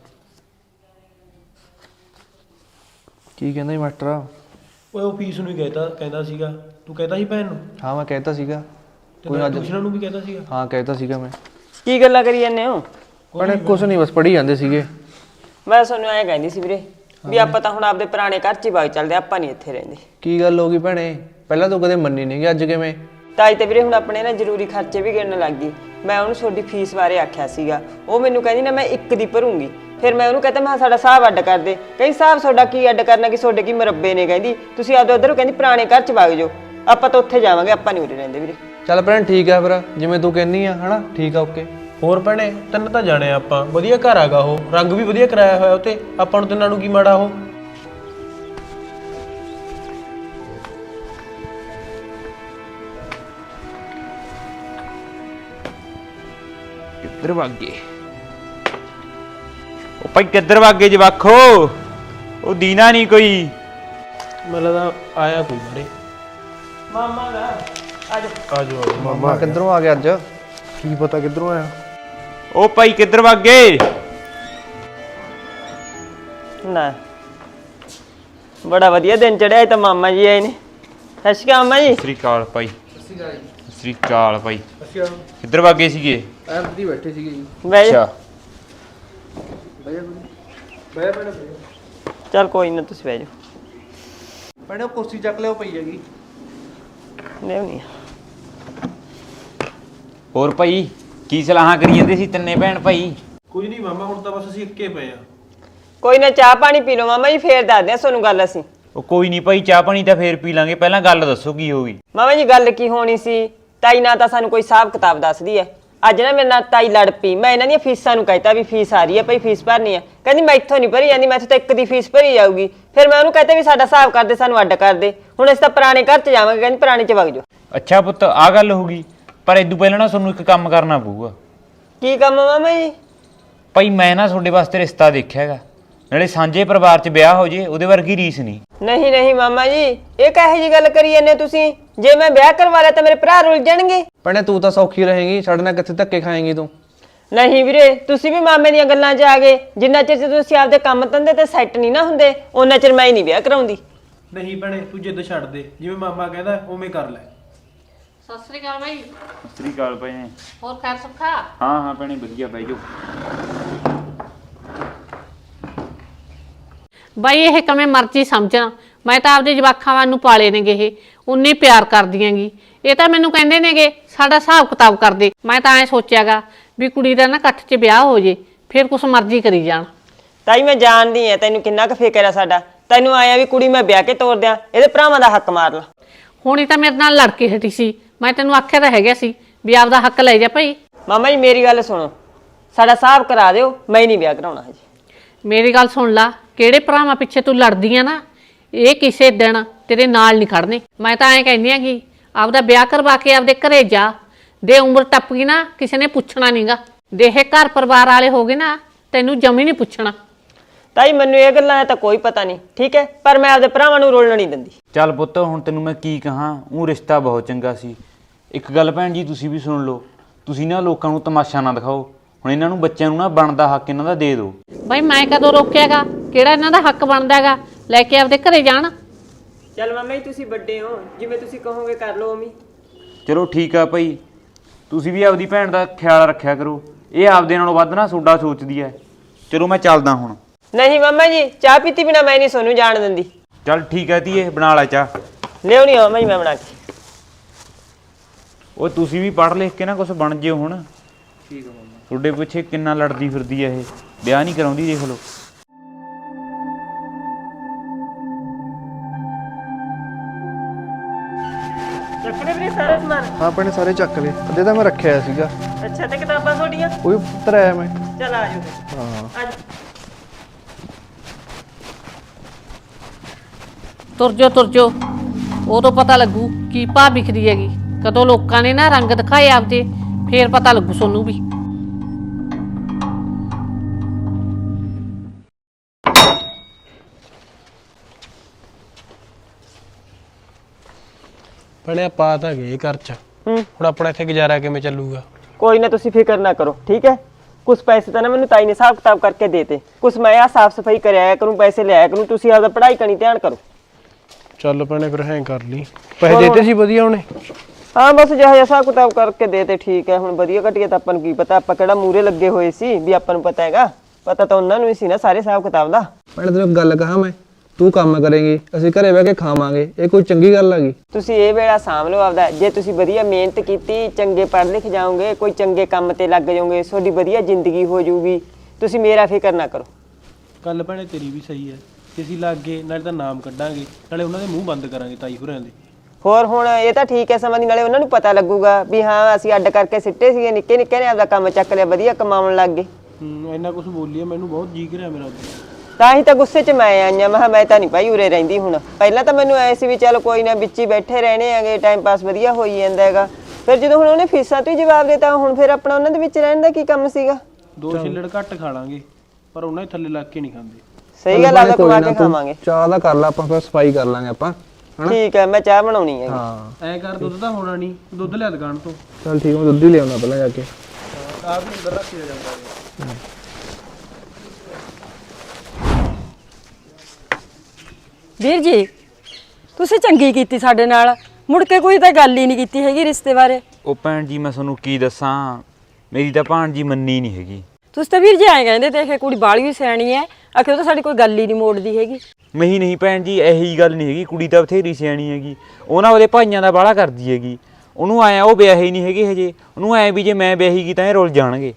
[SPEAKER 2] ਕੀ ਕਹਿੰਦਾ ਜੀ ਮਾਸਟਰ
[SPEAKER 4] ਓਏ ਉਹ ਫੀਸ ਨੂੰ ਹੀ ਕਹਿਤਾ ਕਹਿੰਦਾ ਸੀਗਾ। ਤੂੰ ਕਹਿੰਦਾ ਸੀ ਭੈਣ ਨੂੰ?
[SPEAKER 2] ਹਾਂ ਮੈਂ ਕਹਿਤਾ ਸੀਗਾ।
[SPEAKER 4] ਤੇ
[SPEAKER 2] ਕੋਈ ਅੱਜ
[SPEAKER 4] ਟਿਊਸ਼ਨਾਂ ਨੂੰ ਵੀ ਕਹਿੰਦਾ ਸੀਗਾ?
[SPEAKER 2] ਹਾਂ ਕਹਿਤਾ ਸੀਗਾ ਮੈਂ।
[SPEAKER 3] ਕੀ ਗੱਲਾਂ ਕਰੀ ਜਾਂਦੇ ਹੋ?
[SPEAKER 2] ਭੈਣੇ ਕੁਛ ਨਹੀਂ ਬਸ ਪੜ੍ਹੀ ਜਾਂਦੇ ਸੀਗੇ।
[SPEAKER 3] ਮੈਂ ਤੁਹਾਨੂੰ ਐਂ ਕਹਿੰਦੀ ਸੀ ਵੀਰੇ ਵੀ ਆਪਾਂ ਤਾਂ ਹੁਣ ਆਪਦੇ ਪੁਰਾਣੇ ਘਰ 'ਚ ਹੀ ਵਗ ਚੱਲਦੇ ਆਪਾਂ ਨਹੀਂ ਇੱਥੇ ਰਹਿੰਦੇ।
[SPEAKER 2] ਕੀ ਗੱਲ ਹੋ ਗਈ ਭੈਣੇ? ਪਹਿਲਾਂ ਤੂੰ ਕਦੇ ਮੰਨੀ ਨਹੀਂ ਗੀ ਅੱਜ ਕਿਵੇਂ?
[SPEAKER 3] ਤਾਈ ਤੇ ਵੀਰੇ ਹੁਣ ਆਪਣੇ ਨਾ ਜ਼ਰੂਰੀ ਖਰਚੇ ਵੀ ਗਿਣਨ ਲੱਗ ਗਈ। ਮੈਂ ਉਹਨੂੰ ਤੁਹਾਡੀ ਫੀਸ ਬਾਰੇ ਆਖਿਆ ਸੀਗਾ। ਉਹ ਮੈਨੂੰ ਕਹਿੰਦੀ ਨਾ ਮੈਂ ਇੱਕ ਦੀ ਭਰੂੰਗੀ। ਫਿਰ ਮੈਂ ਉਹਨੂੰ ਕਹਤਾ ਮੈਂ ਸਾਡਾ ਹਿਸਾਬ ਅੱਡ ਕਰ ਦੇ। ਕਹਿੰਦੀ ਹਿਸਾਬ ਤੁਹਾਡਾ ਕੀ ਅੱਡ ਕਰਨਾ ਕਿ ਤੁਹਾਡੇ ਕੀ ਮਰੱਬੇ ਨੇ? ਕਹਿੰਦੀ ਤੁਸੀਂ ਆਪਦੇ ਉਧਰ ਕਹਿੰਦੀ ਪੁਰਾਣੇ ਘਰ 'ਚ ਵਗ ਜਾਓ। ਆਪਾਂ ਤਾਂ ਉੱਥੇ ਜਾਵਾਂਗੇ ਆਪਾਂ ਨਹੀਂ ਉਰੇ ਰਹਿੰਦੇ ਵੀਰੇ।
[SPEAKER 2] ਚੱਲ ਭੈਣ ਠੀਕ ਆ ਫਿਰ ਜਿਵੇਂ ਤੂੰ ਕਹਿੰਨੀ ਆ ਹਨਾ? ਠੀਕ ਆ ਓਕੇ।
[SPEAKER 4] ਹੋਰ ਭੈਣੇ ਤਿੰਨ ਤਾਂ ਜਾਣੇ ਆਪਾਂ ਵਧੀਆ ਘਰ ਆਗਾ ਉਹ ਰੰਗ ਵੀ ਵਧੀਆ ਕਰਾਇਆ ਹੋਇਆ ਉਤੇ ਆਪਾਂ ਨੂੰ ਤਿੰਨਾਂ ਨੂੰ ਕੀ ਮਾੜਾ ਉਹ?
[SPEAKER 6] ਕਿੱਧਰ ਵਾਗੇ ਉਹ ਭਾਈ ਕਿੱਧਰ ਵਾਗੇ ਜਵਾਖੋ? ਉਹ ਦੀਨਾ ਨਹੀਂ ਕੋਈ।
[SPEAKER 4] ਮੈਨੂੰ ਲੱਗਦਾ ਆਇਆ ਕੋਈ ਬਾਰੇ
[SPEAKER 3] ਮਾਮਾ ਦਾ
[SPEAKER 4] ਆ ਜਾਓ।
[SPEAKER 2] ਮਾਮਾ ਕਿੱਧਰੋਂ ਆ ਗਿਆ ਅੱਜ?
[SPEAKER 4] ਕੀ ਪਤਾ ਕਿੱਧਰੋਂ ਆਇਆ।
[SPEAKER 6] ਉਹ ਭਾਈ ਕਿੱਧਰ ਵਾਗੇ
[SPEAKER 3] ਨਾ। ਬੜਾ ਵਧੀਆ ਦਿਨ ਚੜਿਆ ਇਹ ਤਾਂ ਮਾਮਾ ਜੀ ਆਏ ਨੇ। ਸਤਿ ਸ਼੍ਰੀ ਅਕਾਲ ਮਾਮਾ ਜੀ।
[SPEAKER 6] ਸ੍ਰੀ ਅਕਾਲ ਭਾਈ। ਸ੍ਰੀ ਸ੍ਰੀ ਅਕਾਲ ਭਾਈ। ਕਿੱਧਰ ਵਾਗੇ ਸੀਗੇ?
[SPEAKER 2] ਐਂਦੀ ਬੈਠੇ ਸੀਗੇ ਜੀ।
[SPEAKER 3] ਬਹਿ ਜਾ। ਚੱਲ ਕੋਈ ਨਾ ਤੁਸੀਂ ਬਹਿ ਜਾਓ।
[SPEAKER 2] ਉਹ ਕੁਰਸੀ ਚੱਕ ਲਿਓ ਪਈ ਹੈਗੀ।
[SPEAKER 3] ਨਹੀਂ ਨਹੀਂ
[SPEAKER 6] ਹੋਰ ਭਾਈ? ਕੀ ਸਲਾਹਾਂ ਕਰੀ ਜਾਂਦੇ ਸੀ ਤਿੰਨੇ ਭੈਣ ਭਾਈ?
[SPEAKER 4] ਕੁਝ ਨਹੀਂ ਮਾਮਾ ਹੁਣ ਤਾਂ ਬਸ ਅਸੀਂ ਇੱਕੇ ਪਏ ਆ
[SPEAKER 3] ਕੋਈ ਨਾ ਚਾਹ ਪਾਣੀ ਪੀ ਲਓ ਮਾਮਾ ਜੀ ਫੇਰ ਦੱਸਦੇ ਆ ਤੁਹਾਨੂੰ ਗੱਲ ਅਸੀਂ।
[SPEAKER 6] ਉਹ ਕੋਈ ਨਹੀਂ ਭਾਈ ਚਾਹ ਪਾਣੀ ਤਾਂ ਫੇਰ ਪੀ ਲਾਂਗੇ ਪਹਿਲਾਂ ਗੱਲ ਦੱਸੋ ਕੀ ਹੋ ਗਈ।
[SPEAKER 3] ਮਾਮਾ ਜੀ ਗੱਲ ਕੀ ਹੋਣੀ ਸੀ? ਤਾਈ ਨਾ ਤਾਂ ਸਾਨੂੰ ਕੋਈ ਹਿਸਾਬ ਕਿਤਾਬ ਦੱਸਦੀ ਹੈ। ਅੱਜ ਨਾ ਮੇਰੇ ਨਾਲ ਤਾਈ ਲੜ ਪਈ। ਮੈਂ ਇਹਨਾਂ ਦੀਆਂ ਫੀਸਾਂ ਨੂੰ ਕਹਿਤਾ ਵੀ ਫੀਸ ਆ ਰਹੀ ਹੈ ਭਈ ਫੀਸ ਭਰਨੀ ਹੈ। ਕਹਿੰਦੀ ਮੈਂ ਇੱਥੋਂ ਨਹੀਂ ਭਰੀ ਜਾਂਦੀ ਮੈਂ ਤਾਂ ਇੱਕ ਦੀ ਫੀਸ ਭਰੀ ਜਾਊਗੀ। ਫਿਰ ਮੈਂ ਉਹਨੂੰ ਕਹਤਾ ਵੀ ਸਾਡਾ ਹਿਸਾਬ ਕਰਦੇ ਸਾਨੂੰ ਅੱਡ ਕਰ ਦੇ। ਹੁਣ ਅਸੀਂ ਤਾਂ ਪੁਰਾਣੇ ਘਰ 'ਚ ਜਾਵਾਂਗੇ ਕਹਿੰਦੀ ਪੁਰਾਣੇ 'ਚ ਵਗ ਜਾਓ।
[SPEAKER 6] ਅੱਛਾ ਪੁੱਤ ਆ ਗੱਲ ਹੋ ਗਈ। ਪਰ ਇਦੋਂ ਪਹਿਲਾਂ ਨਾ ਤੁਹਾਨੂੰ ਇੱਕ ਕੰਮ ਕਰਨਾ ਪਊਗਾ।
[SPEAKER 3] ਕੀ ਕੰਮ ਮਾਮਾ ਜੀ?
[SPEAKER 6] ਭਾਈ ਮੈਂ ਨਾ ਤੁਹਾਡੇ ਵਾਸਤੇ ਰਿਸ਼ਤਾ ਦੇਖਿਆ ਹੈਗਾ। ਨਾਲੇ ਸਾਂਝੇ ਪਰਿਵਾਰ 'ਚ ਵਿਆਹ ਹੋ ਜੇ ਉਹਦੇ ਵਰਗੀ ਰੀਸ ਨਹੀਂ।
[SPEAKER 3] ਨਹੀਂ ਨਹੀਂ ਮਾਮਾ ਜੀ ਇਹ ਕਾਹੇ ਜੀ ਗੱਲ ਕਰੀ ਜਾਂਦੇ ਤੁਸੀਂ? ਜੇ ਮੈਂ ਵਿਆਹ ਕਰਵਾ ਲਿਆ ਤਾਂ ਮੇਰੇ ਭਰਾ ਰੁੱਲ ਜਾਣਗੇ।
[SPEAKER 2] ਭੈਣੇ ਤੂੰ ਤਾਂ ਸੌਖੀ ਰਹੇਂਗੀ ਸਾਡੇ ਨਾਲ ਕਿੱਥੇ ਧੱਕੇ ਖਾਏਂਗੀ ਤੂੰ?
[SPEAKER 3] ਨਹੀਂ ਵੀਰੇ ਤੁਸੀਂ ਵੀ ਮਾਮੇ ਦੀਆਂ ਗੱਲਾਂ 'ਚ ਆ ਗਏ। ਜਿੰਨਾ ਚਿਰ ਤੁਸੀਂ ਆਪਦੇ ਕੰਮ ਧੰਦੇ ਤੇ ਸੈੱਟ ਨਹੀਂ ਨਾ ਹੁੰਦੇ ਉਹਨਾਂ ਚਿਰ ਮੈਂ ਹੀ ਨਹੀਂ ਵਿਆਹ ਕਰਾਉਂਦੀ।
[SPEAKER 4] ਨਹੀਂ ਭੈਣੇ ਤੂੰ ਜਿੱਦ ਛੱਡ ਦੇ। ਜਿਵੇਂ ਮਾਮਾ ਕਹਿੰਦਾ ਉਵੇਂ ਕਰ ਲੈ।
[SPEAKER 1] ਸਤਿ ਸ੍ਰੀ ਅਕਾਲ ਬਾਈ।
[SPEAKER 6] ਸ੍ਰੀ ਅਕਾਲ ਭੈਣੇ।
[SPEAKER 1] ਹੋਰ ਖੈਰ ਸੁੱਖਾ
[SPEAKER 6] ਹਾਂ ਹਾਂ ਭੈਣੇ ਵਧੀਆ ਬਾਈ ਜੋ
[SPEAKER 1] ਬਾਈ ਇਹ ਕਮੇ ਮਰਜ਼ੀ ਸਮਝਣਾ ਮੈਂ ਤਾਂ ਆਪਦੇ ਜਵਾਕਾਂ ਵਾਂ ਨੂੰ ਪਾਲੇ ਨੇਗੇ ਇਹ। ਉਨੇ ਪਿਆਰ ਕਰਦੀਆਂਗੀ। ਇਹ ਤਾਂ ਮੈਨੂੰ ਕਹਿੰਦੇ ਨੇਗੇ ਸਾਡਾ ਹਿਸਾਬ ਕਿਤਾਬ ਕਰ ਦੇ ਮੈਂ ਤਾਂ ਐ ਸੋਚਿਆਗਾ ਵੀ ਕੁੜੀ ਦਾ ਨਾ ਇਕੱਠ 'ਚ ਵਿਆਹ ਹੋ ਜੇ ਫਿਰ ਕੁਛ ਮਰਜ਼ੀ ਕਰੀ ਜਾਣ।
[SPEAKER 3] ਤਾਈ ਮੈਂ ਜਾਣਦੀ ਐ ਤੈਨੂੰ ਕਿੰਨਾ ਕੁ ਫਿਕਰ ਆ ਸਾਡਾ। ਤੈਨੂੰ ਆਇਆ ਵੀ ਕੁੜੀ ਮੈਂ ਵਿਆਹ ਕੇ ਤੋਰ ਦਿਆਂ ਇਹਦੇ ਭਰਾਵਾਂ ਦਾ ਹੱਕ ਮਾਰ ਲਾ।
[SPEAKER 1] ਹੁਣ ਇਹ ਤਾਂ ਮੇਰੇ ਨਾਲ ਲੜ ਕੇ ਹਟੀ ਸੀ। ਮੈਂ ਤੈਨੂੰ ਆਖਿਆ ਤਾਂ ਹੈਗਾ ਸੀ ਵੀ ਆਪਦਾ ਹੱਕ ਲੈ ਜਾ ਭਾਈ।
[SPEAKER 3] ਮਾਮਾ ਜੀ ਮੇਰੀ ਗੱਲ ਸੁਣੋ। ਸਾਡਾ ਹਿਸਾਬ ਕਰਾ ਦਿਓ ਮੈਂ ਨਹੀਂ ਵਿਆਹ ਕਰਾਉਣਾ ਹਜੇ।
[SPEAKER 1] ਮੇਰੀ ਗੱਲ ਸੁਣ ਲਾ ਕਿਹੜੇ ਭਰਾਵਾਂ ਪਿੱਛੇ ਤੂੰ ਲੜਦੀ ਆ ਨਾ ਇਹ ਕਿਸੇ ਦਿਨ ਤੇਰੇ ਨਾਲ ਨਹੀਂ ਖੜਨੇ। ਮੈਂ ਤਾਂ ਐਂ ਕਹਿੰਦੀ ਆ ਕਿ ਆਪਦਾ ਵਿਆਹ ਕਰਵਾ ਕੇ ਆਪਦੇ ਘਰੇ ਜਾ। ਦੇ ਉਮਰ ਟੱਪ ਗਈ ਨਾ ਕਿਸੇ ਨੇ ਪੁੱਛਣਾ ਨਹੀਂਗਾ ਦੇਹੇ ਘਰ ਪਰਿਵਾਰ ਵਾਲੇ ਹੋ ਗਏ ਨਾ ਤੈਨੂੰ ਜਮੀ ਨਹੀਂ ਪੁੱਛਣਾ।
[SPEAKER 3] ਤਾਈ ਮੈਨੂੰ ਇਹ ਗੱਲਾਂ ਦਾ ਤਾਂ ਕੋਈ ਪਤਾ ਨਹੀਂ ਠੀਕ ਹੈ? ਪਰ ਮੈਂ ਆਪਦੇ ਭਰਾਵਾਂ ਨੂੰ ਰੋਲਣ ਨਹੀਂ ਦਿੰਦੀ।
[SPEAKER 6] ਚੱਲ ਪੁੱਤ ਹੁਣ ਤੈਨੂੰ ਮੈਂ ਕੀ ਕਹਾਂ? ਉਹ ਰਿਸ਼ਤਾ ਬਹੁਤ ਚੰਗਾ ਸੀ। ਇੱਕ ਗੱਲ ਭੈਣ ਜੀ ਤੁਸੀਂ ਵੀ ਸੁਣ ਲਓ। ਤੁਸੀਂ ਨਾ ਲੋਕਾਂ ਨੂੰ ਤਮਾਸ਼ਾ ਨਾ ਦਿਖਾਓ। ਹੁਣ ਇਹਨਾਂ ਨੂੰ ਬੱਚਿਆਂ ਨੂੰ ਨਾ ਬਣਦਾ ਹੱਕ ਇਹਨਾਂ ਦਾ ਦੇ ਦਿਓ।
[SPEAKER 1] ਬਾਈ ਮੈਂ ਕਦੋਂ ਰੋਕਿਆਗਾ? ਕਿਹੜਾ ਇਹਨਾਂ ਦਾ ਹੱਕ ਬਣਦਾਗਾ ਲੈ ਕੇ ਆਪਦੇ ਘਰੇ ਜਾਣ।
[SPEAKER 3] ਚੱਲ ਮਾਮਾ ਜੀ ਤੁਸੀਂ ਵੱਡੇ ਹੋ। ਜਿਵੇਂ ਤੁਸੀਂ ਕਹੋਗੇ ਕਰ ਲਓ ਉਮੀ
[SPEAKER 6] ਚਲੋ ਠੀਕ ਆ ਭਾਈ। ਤੁਸੀਂ ਵੀ ਆਪਦੀ ਭੈਣ ਦਾ ਖਿਆਲ ਰੱਖਿਆ ਕਰੋ। ਇਹ ਆਪਦੇ ਨਾਲੋਂ ਵੱਧ ਨਾ ਤੁਹਾਡਾ ਸੋਚਦੀ ਐ। ਚਲੋ ਮੈਂ ਚੱਲਦਾ ਹੁਣ।
[SPEAKER 3] ਨਹੀਂ ਮਾਮਾ ਜੀ ਚਾਹ ਪੀਤੀ ਬਿਨਾ ਮੈਂ ਨਹੀਂ ਸੋਨੂੰ ਜਾਣ ਦਿੰਦੀ।
[SPEAKER 6] ਚੱਲ ਠੀਕ ਐ ਧੀਏ ਬਣਾ ਲੈ ਚਾਹ।
[SPEAKER 3] ਲਿਓ ਨਹੀਂ ਮਾਮਾ ਜੀ ਮੈਂ ਬਣਾ ਕੇ।
[SPEAKER 6] ਓਏ ਤੁਸੀਂ ਵੀ ਪੜ੍ਹ ਲਿਖ ਕੇ ਨਾ ਕੁਝ ਬਣ ਜਿਓ ਹੁਣ। ਠੀਕ ਆ ਮੰਮਾ। ਤੁਹਾਡੇ ਪਿੱਛੇ ਕਿੰਨਾ ਲੜਦੀ ਫਿਰਦੀ ਐ ਇਹ। ਵਿਆਹ ਨਹੀਂ ਕਰਾਉਂਦੀ ਦੇਖ ਲਓ।
[SPEAKER 3] ਚੱਕਣੇ ਸਾਰਾ ਸਮਾਨ?
[SPEAKER 2] ਹਾਂ ਭੈਣੇ ਸਾਰੇ ਚੱਕ ਲਏ। ਅੱਧੇ ਤਾਂ ਮੈਂ ਰੱਖਿਆ ਸੀਗਾ।
[SPEAKER 3] ਅੱਛਾ ਤੇ ਕਿਤਾਬਾਂ ਤੁਹਾਡੀਆਂ?
[SPEAKER 2] ਉਹ ਵੀ ਪੁੱਤਰ ਆਇਆ ਮੈਂ।
[SPEAKER 3] ਚੱਲ ਆ ਜਾਓ
[SPEAKER 2] ਹਾਂ।
[SPEAKER 3] ਆ
[SPEAKER 1] ਤੁਰ ਜੋ ਤੁਰ ਜੋ ਉਦੋਂ ਪਤਾ ਲੱਗੂ ਕੀ ਭਾ ਵਿਖਦੀ ਹੈਗੀ। ਕਦੋਂ ਲੋਕਾਂ ਨੇ ਨਾ ਰੰਗ ਦਿਖਾਏ ਆਪਦੇ ਫੇਰ ਪਤਾ ਲੱਗੂ ਸੋਨੂੰ ਵੀ।
[SPEAKER 4] ਭੈਣੇ ਆਪਾਂ ਤਾਂ ਗਏ ਘਰ ਚ।
[SPEAKER 3] ਹੂੰ।
[SPEAKER 4] ਹੁਣ ਆਪਣਾ ਇੱਥੇ ਗੁਜ਼ਾਰਾ ਕਿਵੇਂ ਚੱਲੂਗਾ?
[SPEAKER 3] ਕੋਈ ਨਾ ਤੁਸੀਂ ਫਿਕਰ ਨਾ ਕਰੋ ਠੀਕ ਹੈ? ਕੁਝ ਪੈਸੇ ਤਾਂ ਨਾ ਮੈਨੂੰ ਤਾਈ ਨੇ ਹਿਸਾਬ ਕਿਤਾਬ ਕਰਕੇ ਦੇਤੇ। ਕੁਝ ਮੈਂ ਆ ਸਾਫ਼ ਸਫ਼ਾਈ ਕਰਿਆ ਕਰੂੰ ਪੈਸੇ ਲਿਆਇਆ ਕਰੂੰ ਤੁਸੀਂ ਆਪਦਾ ਪੜ੍ਹਾਈ ਕਰਨੀ ਧਿਆਨ ਕਰੋ।
[SPEAKER 4] ਚੱਲ ਭੈਣੇ ਫਿਰ ਹੈਂ ਕਰ ਲਈ। ਪੈਸੇ ਦਿੱਤੇ ਸੀ ਵਧੀਆ ਉਹਨੇ?
[SPEAKER 3] ਹਾਂ ਬਸ ਜਿਹੋ ਜਿਹਾ ਹਿਸਾਬ ਕਿਤਾਬ ਕਰਕੇ ਦੇਤੇ ਠੀਕ ਹੈ ਹੁਣ ਵਧੀਆ ਘਟੀਆ ਤਾਂ ਆਪਾਂ ਨੂੰ ਕੀ ਪਤਾ ਆਪਾਂ ਕਿਹੜਾ ਮੂਰੇ ਲੱਗੇ ਹੋਏ ਸੀ ਵੀ ਆਪਾਂ ਨੂੰ ਪਤਾ ਹੈਗਾ। ਪਤਾ ਤਾਂ ਉਹਨਾਂ ਨੂੰ ਹੀ ਸੀ ਨਾ ਸਾਰੇ ਹਿਸਾਬ ਕਿਤਾਬ ਦਾ।
[SPEAKER 2] ਭੈਣੇ ਤੈਨੂੰ ਇੱਕ ਗੱਲ ਕਹਾਂ ਮੈਂ? ਤੂੰ ਕੰਮ ਕਰੇਂਗੀ ਅਸੀਂ ਘਰੇ ਬਹਿ ਕੇ ਖਾਵਾਂਗੇ ਇਹ ਕੋਈ ਚੰਗੀ ਗੱਲ ਹੈਗੀ
[SPEAKER 3] ਤੁਸੀਂ ਇਹ ਵੇਲਾ ਸਾਂਭ ਲਓ ਆਪਦਾ ਜੇ ਤੁਸੀਂ ਵਧੀਆ ਮਿਹਨਤ ਕੀਤੀ ਚੰਗੇ ਪੜ੍ਹ ਲਿਖ ਜਾਓਗੇ ਕੋਈ ਚੰਗੇ ਕੰਮ ਤੇ ਲੱਗ ਜਾਓਗੇ ਤੁਹਾਡੀ ਵਧੀਆ ਜ਼ਿੰਦਗੀ ਹੋ ਜਾਊਗੀ। ਤੁਸੀਂ ਮੇਰਾ ਫਿਕਰ ਨਾ ਕਰੋ।
[SPEAKER 4] ਗੱਲ ਭੈਣੇ ਤੇਰੀ ਵੀ ਸਹੀ ਹੈ। ਜੇ ਅਸੀਂ ਲੱਗ ਗਏ ਨਾਲੇ ਤਾਂ ਨਾਮ ਕੱਢਾਂਗੇ ਨਾਲੇ ਉਹਨਾਂ ਦੇ ਮੂੰਹ ਬੰਦ ਕਰਾਂਗੇ ਤਾਈ ਹੋਰਾਂ ਦੇ।
[SPEAKER 3] ਹੋਰ ਹੁਣ ਇਹ ਤਾਂ ਠੀਕ ਹੈ ਸਮਾਂ ਦੀ ਨਾਲੇ ਉਹਨਾਂ ਨੂੰ ਪਤਾ ਲੱਗੂਗਾ ਵੀ ਹਾਂ ਅਸੀਂ ਅੱਡ ਕਰਕੇ ਸਿੱਟੇ ਸੀਗੇ ਨਿੱਕੇ ਨਿੱਕੇ ਨੇ ਆਪਦਾ ਕੰਮ ਚੱਕ ਲਿਆ ਵਧੀਆ ਕਮਾਉਣ ਲੱਗ ਗਏ।
[SPEAKER 4] ਹੂੰ ਇੰਨਾ ਕੁਝ ਬੋਲੀਏ ਮੈਨੂੰ ਬਹੁਤ ਜੀ ਰਿਹਾ ਮੇਰਾ ਉੱਧਰ।
[SPEAKER 3] ਤਾਂ ਹੀ ਤਾਂ ਗੁੱਸੇ 'ਚ ਮੈਂ ਆਈਆਂ ਮੈਂ ਕਿਹਾ ਮੈਂ ਤਾਂ ਨਹੀਂ ਭਾਈ ਉਰੇ ਰਹਿੰਦੀ ਹੁਣ। ਪਹਿਲਾਂ ਤਾਂ ਮੈਨੂੰ ਐ ਸੀ ਵੀ ਚਲ ਕੋਈ ਨਾ ਵਿੱਚ ਹੀ ਬੈਠੇ ਰਹਿਣੇ ਆਗੇ ਟਾਈਮ ਪਾਸ ਵਧੀਆ ਹੋਈ ਜਾਂਦਾ ਹੈਗਾ। ਫਿਰ ਜਦੋਂ ਹੁਣ ਉਹਨੇ ਫੀਸਾਂ ਤੋਂ ਹੀ ਜਵਾਬ ਦਿੱਤਾ ਹੁਣ ਫਿਰ ਆਪਣਾ ਉਹਨਾਂ ਦੇ ਵਿੱਚ ਰਹਿਣ ਦਾ ਕੀ ਕੰਮ ਸੀਗਾ?
[SPEAKER 4] ਦੋ ਛਿੱਲੜ ਘੱਟ ਖਾ ਲਾਂਗੇ ਪਰ ਉਹਨਾਂ ਦੇ ਥੱਲੇ ਲੱਗ ਕੇ ਨਹੀਂ ਖਾਂਦੇ।
[SPEAKER 3] ਸਹੀ ਗੱਲ ਆਦਾ ਕਮਾ ਕੇ ਖਾਵਾਂਗੇ।
[SPEAKER 2] ਚਾਹ ਦਾ ਕਰ ਲਾ ਆਪਾਂ ਫਿਰ ਸਫ਼ਾਈ ਕਰ ਲਾਂਗੇ ਆਪਾਂ ਹਨਾ?
[SPEAKER 3] ਠੀਕ ਹੈ ਮੈਂ ਚਾਹ ਬਣਾਉਣੀ ਹੈ
[SPEAKER 2] ਹਾਂ।
[SPEAKER 4] ਐ ਕਰ ਦੁੱਧ ਤਾਂ ਹੋਣਾ ਨਹੀਂ ਦੁੱਧ ਲਿਆ ਦੁਕਾਨ ਤੋਂ।
[SPEAKER 2] ਚਲ ਠੀਕ ਆ, ਮੈਂ ਦੁੱਧ ਹੀ ਲਿਆਉਣਾ ਪਹਿਲਾਂ ਜਾ ਕੇ।
[SPEAKER 4] ਆਪ ਹੀ ਅੰਦਰ ਰੱਖਿਆ ਜਾਂਦਾ ਹੈ
[SPEAKER 7] ਵੀਰ ਜੀ ਤੁਸੀਂ ਚੰਗੀ ਕੀਤੀ ਸਾਡੇ ਨਾਲ। ਮੁੜ ਕੇ ਕੋਈ ਤਾਂ ਗੱਲ ਹੀ ਨਹੀਂ ਕੀਤੀ ਹੈਗੀ ਰਿਸ਼ਤੇ ਬਾਰੇ।
[SPEAKER 6] ਉਹ ਭੈਣ ਜੀ ਮੈਂ ਤੁਹਾਨੂੰ ਕੀ ਦੱਸਾਂ? ਮੇਰੀ ਤਾਂ ਭਾਣਜੀ ਮੰਨੀ ਨਹੀਂ ਹੈਗੀ।
[SPEAKER 7] ਤੁਸੀਂ ਤਾਂ ਵੀਰ ਜੀ ਐਂ ਕਹਿੰਦੇ ਤੇ ਇਹ ਕੁੜੀ ਬਾਲੀ ਵੀ ਸਿਆਣੀ ਹੈ ਆਖੇ ਉਹ ਤਾਂ ਸਾਡੀ ਕੋਈ ਗੱਲ ਹੀ ਨਹੀਂ ਮੋੜਦੀ ਹੈਗੀ।
[SPEAKER 6] ਨਹੀਂ ਨਹੀਂ ਭੈਣ ਜੀ ਇਹੀ ਗੱਲ ਨਹੀਂ ਹੈਗੀ ਕੁੜੀ ਤਾਂ ਬਥੇਰੀ ਸਿਆਣੀ ਹੈਗੀ। ਉਹ ਨਾ ਉਹਦੇ ਭਾਈਆਂ ਦਾ ਬਾਹਲਾ ਕਰਦੀ ਹੈਗੀ। ਉਹਨੂੰ ਆਇਆ ਉਹ ਵਿਆਹੀ ਨਹੀਂ ਹੈਗੀ ਹਜੇ। ਉਹਨੂੰ ਐ ਵੀ ਜੇ ਮੈਂ ਵਿਆਹੀਗੀ ਤਾਂ ਇਹ ਰੁੱਲ ਜਾਣਗੇ।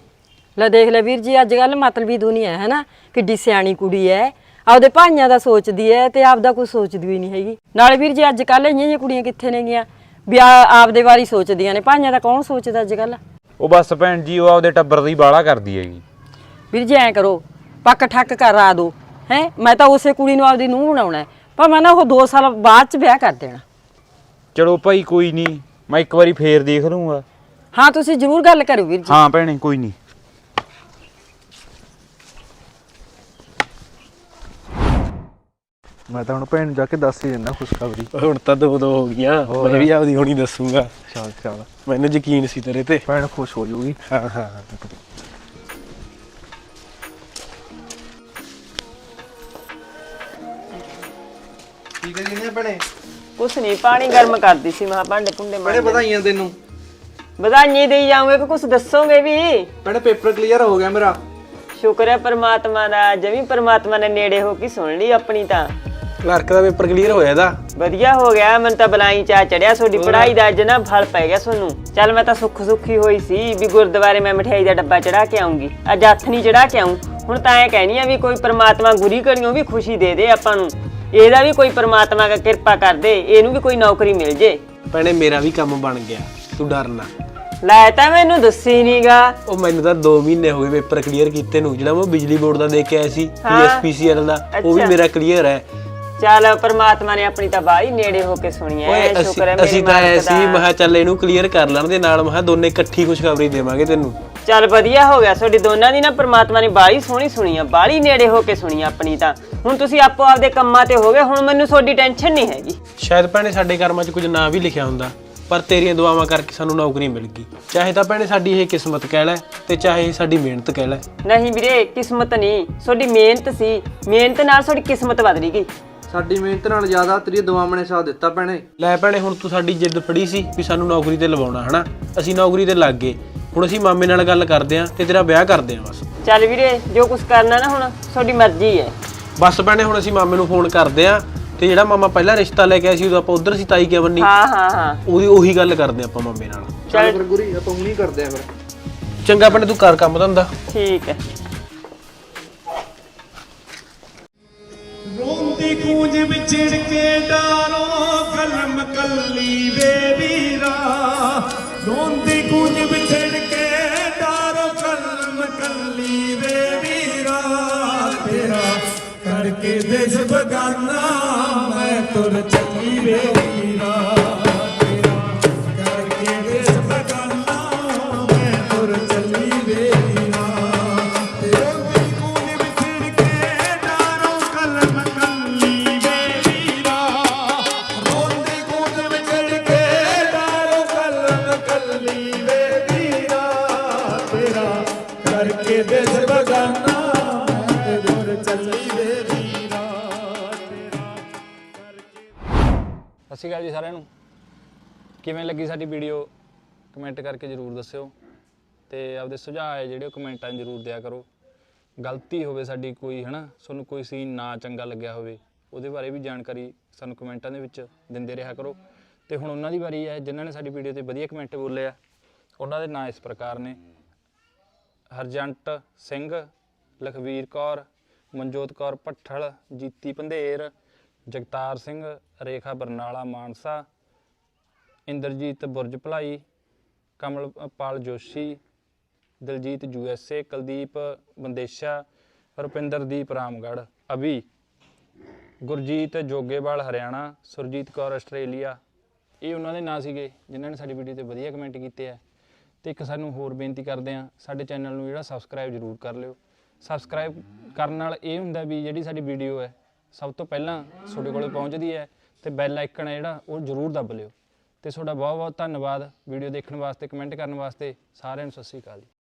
[SPEAKER 7] ਲੈ ਦੇਖ ਲੈ ਵੀਰ ਜੀ ਅੱਜ ਕੱਲ ਮਤਲਬੀ ਦੁਨੀਆ ਹੈ ਨਾ ਕਿੱਡੀ ਸਿਆਣੀ ਕੁੜੀ ਹੈ। ਆਪਦੇ ਭਾਈਆਂ ਦਾ ਸੋਚਦੀ ਹੈ ਤੇ ਆਪਦਾ ਕੁਝ ਸੋਚਦੀ ਹੀ ਨਹੀਂ ਹੈਗੀ। ਨਾਲੇ ਵੀਰ ਜੀ ਅੱਜ ਕੱਲ ਇੰਨੀਆਂ ਜਿਹੀਆਂ ਕੁੜੀਆਂ ਕਿੱਥੇ ਨੇਗੀਆਂ ਵੀ ਆ- ਆਪਦੇ ਬਾਰੇ ਹੀ ਸੋਚਦੀਆਂ ਨੇ। ਭਾਈਆਂ ਦਾ ਕੌਣ ਸੋਚਦਾ ਅੱਜ ਕੱਲ
[SPEAKER 6] ਉਹ ਬਸ ਭੈਣ ਜੀ ਉਹ ਆਪਦੇ ਟੱਬਰ ਦੀ ਬਾਹਲਾ ਕਰਦੀ ਹੈਗੀ।
[SPEAKER 7] ਵੀਰ ਜੀ ਐਂ ਕਰੋ। ਪੱਕ ਠੱਕ ਕਰਾ ਦੋ ਹੈ? ਮੈਂ ਤਾਂ ਉਸੇ ਕੁੜੀ ਨੂੰ ਆਪਦੀ ਨੂੰਹ ਬਣਾਉਣਾ ਹੈ। ਪਰ ਮੈਂ ਨਾ ਉਹ 2 ਸਾਲ ਬਾਅਦ ਚ ਵਿਆਹ ਕਰ ਦੇਣਾ।
[SPEAKER 6] ਚਲੋ ਭਾਈ ਕੋਈ ਨਹੀਂ ਮੈਂ ਇੱਕ ਵਾਰੀ ਫੇਰ ਦੇਖ ਲੂੰਗਾ
[SPEAKER 7] ਹਾਂ ਤੁਸੀਂ ਜ਼ਰੂਰ ਗੱਲ ਕਰੋ ਵੀਰ ਜੀ।
[SPEAKER 6] ਹਾਂ ਭੈਣੇ ਕੋਈ ਨਹੀਂ
[SPEAKER 2] ਮੈਂ ਤਾਂ ਹੁਣ ਭੈਣ ਨੂੰ ਜਾ ਕੇ ਦੱਸ ਹੀ ਦਿੰਦਾ ਖੁਸ਼ਖਬਰੀ।
[SPEAKER 4] ਹੁਣ ਤਾਂ ਦੋ ਦੋ ਹੋ ਗਈਆਂ। ਮੈਂ ਵੀ ਆਪਦੀ ਹੁਣੀ ਦੱਸੂਗਾ।
[SPEAKER 2] ਚੱਲ ਚੱਲ।
[SPEAKER 4] ਮੈਨੂੰ ਯਕੀਨ ਸੀ ਤੇਰੇ ਤੇ।
[SPEAKER 2] ਭੈਣ ਖੁਸ਼ ਹੋ ਜਾਊਗੀ
[SPEAKER 4] ਹਾਂ ਹਾਂ।
[SPEAKER 2] ਕੀ ਕਰੀ ਨੇ ਭੈਣੇ?
[SPEAKER 3] ਕੁਛ ਨਹੀਂ ਪਾਣੀ ਗਰਮ ਕਰਦੀ ਸੀ ਮਹਾ ਭਾਂਡੇ ਭੁੰਡੇ
[SPEAKER 2] ਭੈਣੇ ਵਧਾਈਆਂ ਤੈਨੂੰ।
[SPEAKER 3] ਵਧਾਈਆਂ ਦੇਈ ਜਾਓਗੇ ਕਿ ਕੁਛ ਦੱਸੋਗੇ ਵੀ।
[SPEAKER 2] ਭੈਣੇ ਪੇਪਰ ਕਲੀਅਰ ਹੋ ਗਿਆ ਮੇਰਾ।
[SPEAKER 3] ਸ਼ੁਕਰ ਹੈ ਪਰਮਾਤਮਾ ਦਾ ਜਮੀ ਪਰਮਾਤਮਾ ਨੇ ਨੇੜੇ ਹੋ ਕੇ ਸੁਣ ਲਈ ਆਪਣੀ ਤਾਂ।
[SPEAKER 4] ਕਲਰਕ ਦਾ ਪੇਪਰ ਕਲੀਅਰ ਹੋਇਆ ਇਹਦਾ?
[SPEAKER 3] ਵਧੀਆ ਹੋ ਗਿਆ ਮੈਨੂੰ ਤਾਂ ਬਲਾਈ ਚਾ ਚੜਿਆ ਤੁਹਾਡੀ ਪੜ੍ਹਾਈ ਦਾ ਅੱਜ ਨਾ ਫਲ ਪੈ ਗਿਆ ਤੁਹਾਨੂੰ। ਚੱਲ ਮੈਂ ਤਾਂ ਸੁੱਖ ਸੁੱਖੀ ਹੋਈ ਸੀ ਵੀ ਗੁਰਦੁਆਰੇ ਮੈਂ ਮਠਿਆਈ ਦਾ ਡੱਬਾ ਚੜਾ ਕੇ ਆਉਂਗੀ ਅੱਜ ਹੱਥ ਨਹੀਂ ਚੜਾ ਕੇ ਆਉਂ ਹੁਣ ਤਾਂ ਐ ਕਹਿਣੀ ਆ ਵੀ ਕੋਈ ਪ੍ਰਮਾਤਮਾ ਗੁਰੀ ਕਰੀਓ ਵੀ ਖੁਸ਼ੀ ਦੇ ਦੇ ਆਪਾਂ ਨੂੰ। ਇਹਦਾ ਵੀ ਕੋਈ ਪ੍ਰਮਾਤਮਾ ਦਾ ਕਿਰਪਾ ਕਰ ਦੇ ਇਹਨੂੰ ਵੀ ਕੋਈ ਨੌਕਰੀ ਮਿਲ ਜੇ
[SPEAKER 4] ਭੈਣੇ ਮੇਰਾ ਵੀ ਕੰਮ ਬਣ ਗਿਆ ਤੂੰ ਡਰ ਨਾ
[SPEAKER 3] ਲੈ ਤਾਂ ਮੈਨੂੰ ਦੱਸੀ ਨਹੀਂਗਾ
[SPEAKER 4] ਉਹ ਮੈਨੂੰ ਤਾਂ 2 ਮਹੀਨੇ ਹੋ ਗਏ ਪੇਪਰ ਕਲੀਅਰ ਕੀਤੇ ਨੂੰ ਜਿਹੜਾ ਮੈਂ ਬਿਜਲੀ ਬੋਰਡ ਦਾ ਦੇ ਕੇ ਆਇਆ ਸੀ
[SPEAKER 3] ਹਾਂ।
[SPEAKER 4] ਪੀਐਸਪੀਸੀਐਲ ਦਾ ਉਹ ਵੀ
[SPEAKER 3] ਅੱਛਾ।
[SPEAKER 4] ਮੇਰਾ ਕਲੀਅਰ ਹੈ
[SPEAKER 3] ਚੱਲ ਪ੍ਰਮਾਤਮਾ ਨੇ ਆਪਣੀ ਤਾਂ ਬਾਈ ਨੇੜੇ ਹੋ ਕੇ ਸੁਣੀ
[SPEAKER 4] ਓਏ
[SPEAKER 3] ਐ
[SPEAKER 4] ਅਸੀਂ
[SPEAKER 3] ਸ਼ੁਕਰ ਹੈ ਮੇਰੀ
[SPEAKER 4] ਅਸੀਂ ਤਾਂ
[SPEAKER 3] ਮਾਲਕ
[SPEAKER 4] ਐਸੀ
[SPEAKER 3] ਦਾ।
[SPEAKER 4] ਮੈਂ ਕਿਹਾ ਚੱਲ ਇਹਨੂੰ ਕਲੀਅਰ ਕਰ ਲੈਣ ਦੇ ਨਾਲ ਮੈਂ ਕਿਹਾ ਦੋਨੇ ਇਕੱਠੀ ਖੁਸ਼ਖਬਰੀ ਦੇਵਾਂਗੇ ਤੈਨੂੰ
[SPEAKER 3] ਚੱਲ ਵਧੀਆ ਹੋ ਗਿਆ ਤੁਹਾਡੀ ਦੋਨਾਂ ਦੀ ਨਾ ਪ੍ਰਮਾਤਮਾ ਨੇ ਬਾਲੀ ਸੋਹਣੀ ਸੁਣੀ ਆ ਬਾਲੀ ਨੇੜੇ ਹੋ ਕੇ ਸੁਣੀ ਆ ਆਪਣੀ ਤਾਂ। ਹੁਣ ਤੁਸੀਂ ਆਪੋ ਆਪਦੇ ਕੰਮਾਂ ਤੇ ਹੋ ਗਏ ਹੁਣ ਮੈਨੂੰ ਤੁਹਾਡੀ ਟੈਨਸ਼ਨ ਨਹੀਂ ਹੈਗੀ।
[SPEAKER 4] ਸ਼ਾਇਦ ਭੈਣੇ ਸਾਡੇ ਕਰਮਾਂ 'ਚ ਕੁਝ ਨਾ ਵੀ ਲਿਖਿਆ ਹੁੰਦਾ ਪਰ ਤੇਰੀਆਂ ਦੁਆਵਾਂ ਕਰਕੇ ਸਾਨੂੰ ਨੌਕਰੀ ਮਿਲ ਗਈ। ਚਾਹੇ ਤਾਂ ਭੈਣੇ ਸਾਡੀ ਇਹ ਕਿਸਮਤ ਕਹਿ ਲੈ ਤੇ ਚਾਹੇ ਇਹ ਸਾਡੀ ਮਿਹਨਤ ਕਹਿ ਲੈ।
[SPEAKER 3] ਨਹੀਂ ਵੀਰੇ ਕਿਸਮਤ ਨਹੀਂ ਤੁਹਾਡੀ ਮਿਹਨਤ ਸੀ। ਮਿਹਨਤ ਨਾਲ ਤੁਹਾਡੀ ਕਿਸਮਤ ਬਦਲੀ ਗਈ।
[SPEAKER 2] ਸਾਡੀ ਮਿਹਨਤ ਨਾਲ ਜ਼ਿਆਦਾ ਤੇਰੀ ਦੁਆਵਾਂ ਨੇ ਸਾਥ ਦਿੱਤਾ ਭੈਣੇ।
[SPEAKER 4] ਲੈ ਭੈਣੇ ਹੁਣ ਤੂੰ ਸਾਡੀ ਜਿੱਦ ਫੜੀ ਸੀ ਵੀ ਸਾਨੂੰ ਨੌਕਰੀ ਤੇ ਲਵਾਉਣਾ ਹਨਾ? ਅਸੀਂ ਨੌਕਰੀ ਤੇ ਲੱਗ ਗਏ। ਹੁਣ ਅਸੀਂ ਮਾਮੇ ਨਾਲ ਗੱਲ ਕਰਦੇ ਆਂ ਤੇ ਤੇਰਾ ਵਿਆਹ ਕਰਦੇ ਆਂ ਬਸ।
[SPEAKER 3] ਚੱਲ ਵੀਰੇ ਜੋ ਕੁਝ ਕਰਨਾ ਨਾ ਹੁਣ ਤੁਹਾਡੀ ਮਰਜ਼ੀ ਹੈ।
[SPEAKER 4] ਬਸ ਭੈਣੇ ਹੁਣ ਅਸੀਂ ਮਾਮੇ ਨੂੰ ਫੋਨ ਕਰਦੇ ਆਂ ਤੇ ਜਿਹੜਾ ਮਾਮਾ ਪਹਿਲਾਂ ਰਿਸ਼ਤਾ ਲੈ ਕੇ ਆਇਆ ਸੀ ਉਦੋਂ ਆਪਾਂ ਉਧਰ ਸੀ ਤਾਈ ਕਿਆ ਬੰਨੀ
[SPEAKER 3] ਹਾਂ ਹਾਂ ਹਾਂ।
[SPEAKER 4] ਉਹਦੀ ਉਹੀ ਗੱਲ ਕਰਦੇ ਆਪਾਂ ਮਾਮੇ ਨਾਲ।
[SPEAKER 3] ਚੱਲ।
[SPEAKER 2] ਫਿਰ ਗੁਰੀ ਆਪਾਂ ਹੁਣੀ ਕਰਦੇ ਆ ਫਿਰ।
[SPEAKER 4] ਚੰਗਾ ਭੈਣੇ ਤੂੰ ਕਰ ਕੰਮ ਧੰਦਾ।
[SPEAKER 3] ਠੀਕ ਹੈ।
[SPEAKER 10] ਰੋਂਦੀ ਗੂੰਜ ਵਿਛੜ ਕੇ ਡਾਰੋ ਕਲਮ ਕੱਲੀ ਵੇ ਵੀਰਾ। ਰੋਂਦੀ ਗੂੰਜ ਵਿਛੜ ਕੇ ਡਾਰੋ ਕਲਮ ਕੱਲੀ ਵੇ ਵੀਰਾ ਤੇਰਾ। ਕਰਕੇ ਦੇਸ ਬਗਾਨਾ, ਮੈਂ ਤੁਰ ਚੱਲੀ ਵੇ ਵੀਰਾ।
[SPEAKER 9] ਸਾਡੀ ਵੀਡੀਓ ਕਮੈਂਟ ਕਰਕੇ ਜਰੂਰ ਦੱਸਿਓ ਤੇ ਆਪਦੇ ਸੁਝਾਅ ਹੈ ਜਿਹੜੇ ਉਹ ਕਮੈਂਟਾਂ 'ਚ ਜਰੂਰ ਦਿਆ ਕਰੋ। ਗਲਤੀ ਹੋਵੇ ਸਾਡੀ ਕੋਈ, ਹਨਾ ਤੁਹਾਨੂੰ ਕੋਈ ਸੀਨ ਨਾ ਚੰਗਾ ਲੱਗਿਆ ਹੋਵੇ, ਉਹਦੇ ਬਾਰੇ ਵੀ ਜਾਣਕਾਰੀ ਸਾਨੂੰ ਕਮੈਂਟਾਂ ਦੇ ਵਿੱਚ ਦਿੰਦੇ ਰਿਹਾ ਕਰੋ। ਤੇ ਹੁਣ ਉਹਨਾਂ ਦੀ ਵਾਰੀ ਹੈ, ਜਿਨ੍ਹਾਂ ਨੇ ਸਾਡੀ ਵੀਡੀਓ ਤੇ ਵਧੀਆ ਕਮੈਂਟ ਬੋਲੇ ਆ, ਉਹਨਾਂ ਦੇ ਨਾਂ ਇਸ ਪ੍ਰਕਾਰ ਨੇ। ਹਰਜੰਟ ਸਿੰਘ, ਲਖਵੀਰ ਕੌਰ, ਮਨਜੋਤ ਕੌਰ ਭੱਠਲ, ਜੀਤੀ ਪੰਧੇਰ, ਜਗਤਾਰ ਸਿੰਘ, ਰੇਖਾ Barnala Mansa Inderjit Burj Bhalai, Kamalpal Joshi, Diljit U S A, Kuldeep Bandesha, Rupinderdeep Ramgarh. ਅਭੀ ਗੁਰਜੀਤ ਜੋਗੇਵਾਲ ਹਰਿਆਣਾ, ਸੁਰਜੀਤ ਕੌਰ ਆਸਟ੍ਰੇਲੀਆ। ਇਹ ਉਹਨਾਂ ਦੇ ਨਾਂ ਸੀਗੇ ਜਿਨ੍ਹਾਂ ਨੇ ਸਾਡੀ ਵੀਡੀਓ ਤੇ ਵਧੀਆ ਕਮੈਂਟ ਕੀਤੇ ਆ। ਤੇ ਇੱਕ ਸਾਨੂੰ ਹੋਰ ਬੇਨਤੀ ਕਰਦੇ ਆ ਸਾਡੇ ਚੈਨਲ ਨੂੰ ਜਿਹੜਾ ਸਬਸਕ੍ਰਾਈਬ ਜ਼ਰੂਰ ਕਰ ਲਿਓ। ਸਬਸਕ੍ਰਾਈਬ ਕਰਨ ਨਾਲ ਇਹ ਹੁੰਦਾ ਵੀ ਜਿਹੜੀ ਸਾਡੀ ਵੀਡੀਓ ਹੈ, ਸਭ ਤੋਂ ਪਹਿਲਾਂ ਤੁਹਾਡੇ ਕੋਲੇ ਪਹੁੰਚਦੀ ਹੈ ਤੇ ਬੈਲ ਆਈਕਨ ਹੈ ਜਿਹੜਾ, ਉਹ ਜ਼ਰੂਰ ਦੱਬ ਲਿਓ। ਤੇ ਤੁਹਾਡਾ ਬਹੁਤ ਬਹੁਤ ਧੰਨਵਾਦ। ਵੀਡੀਓ ਦੇਖਣ ਵਾਸਤੇ, ਕਮੈਂਟ ਕਰਨ ਵਾਸਤੇ ਸਾਰਿਆਂ ਨੂੰ ਸਤਿ ਸ਼੍ਰੀ ਅਕਾਲ ਜੀ।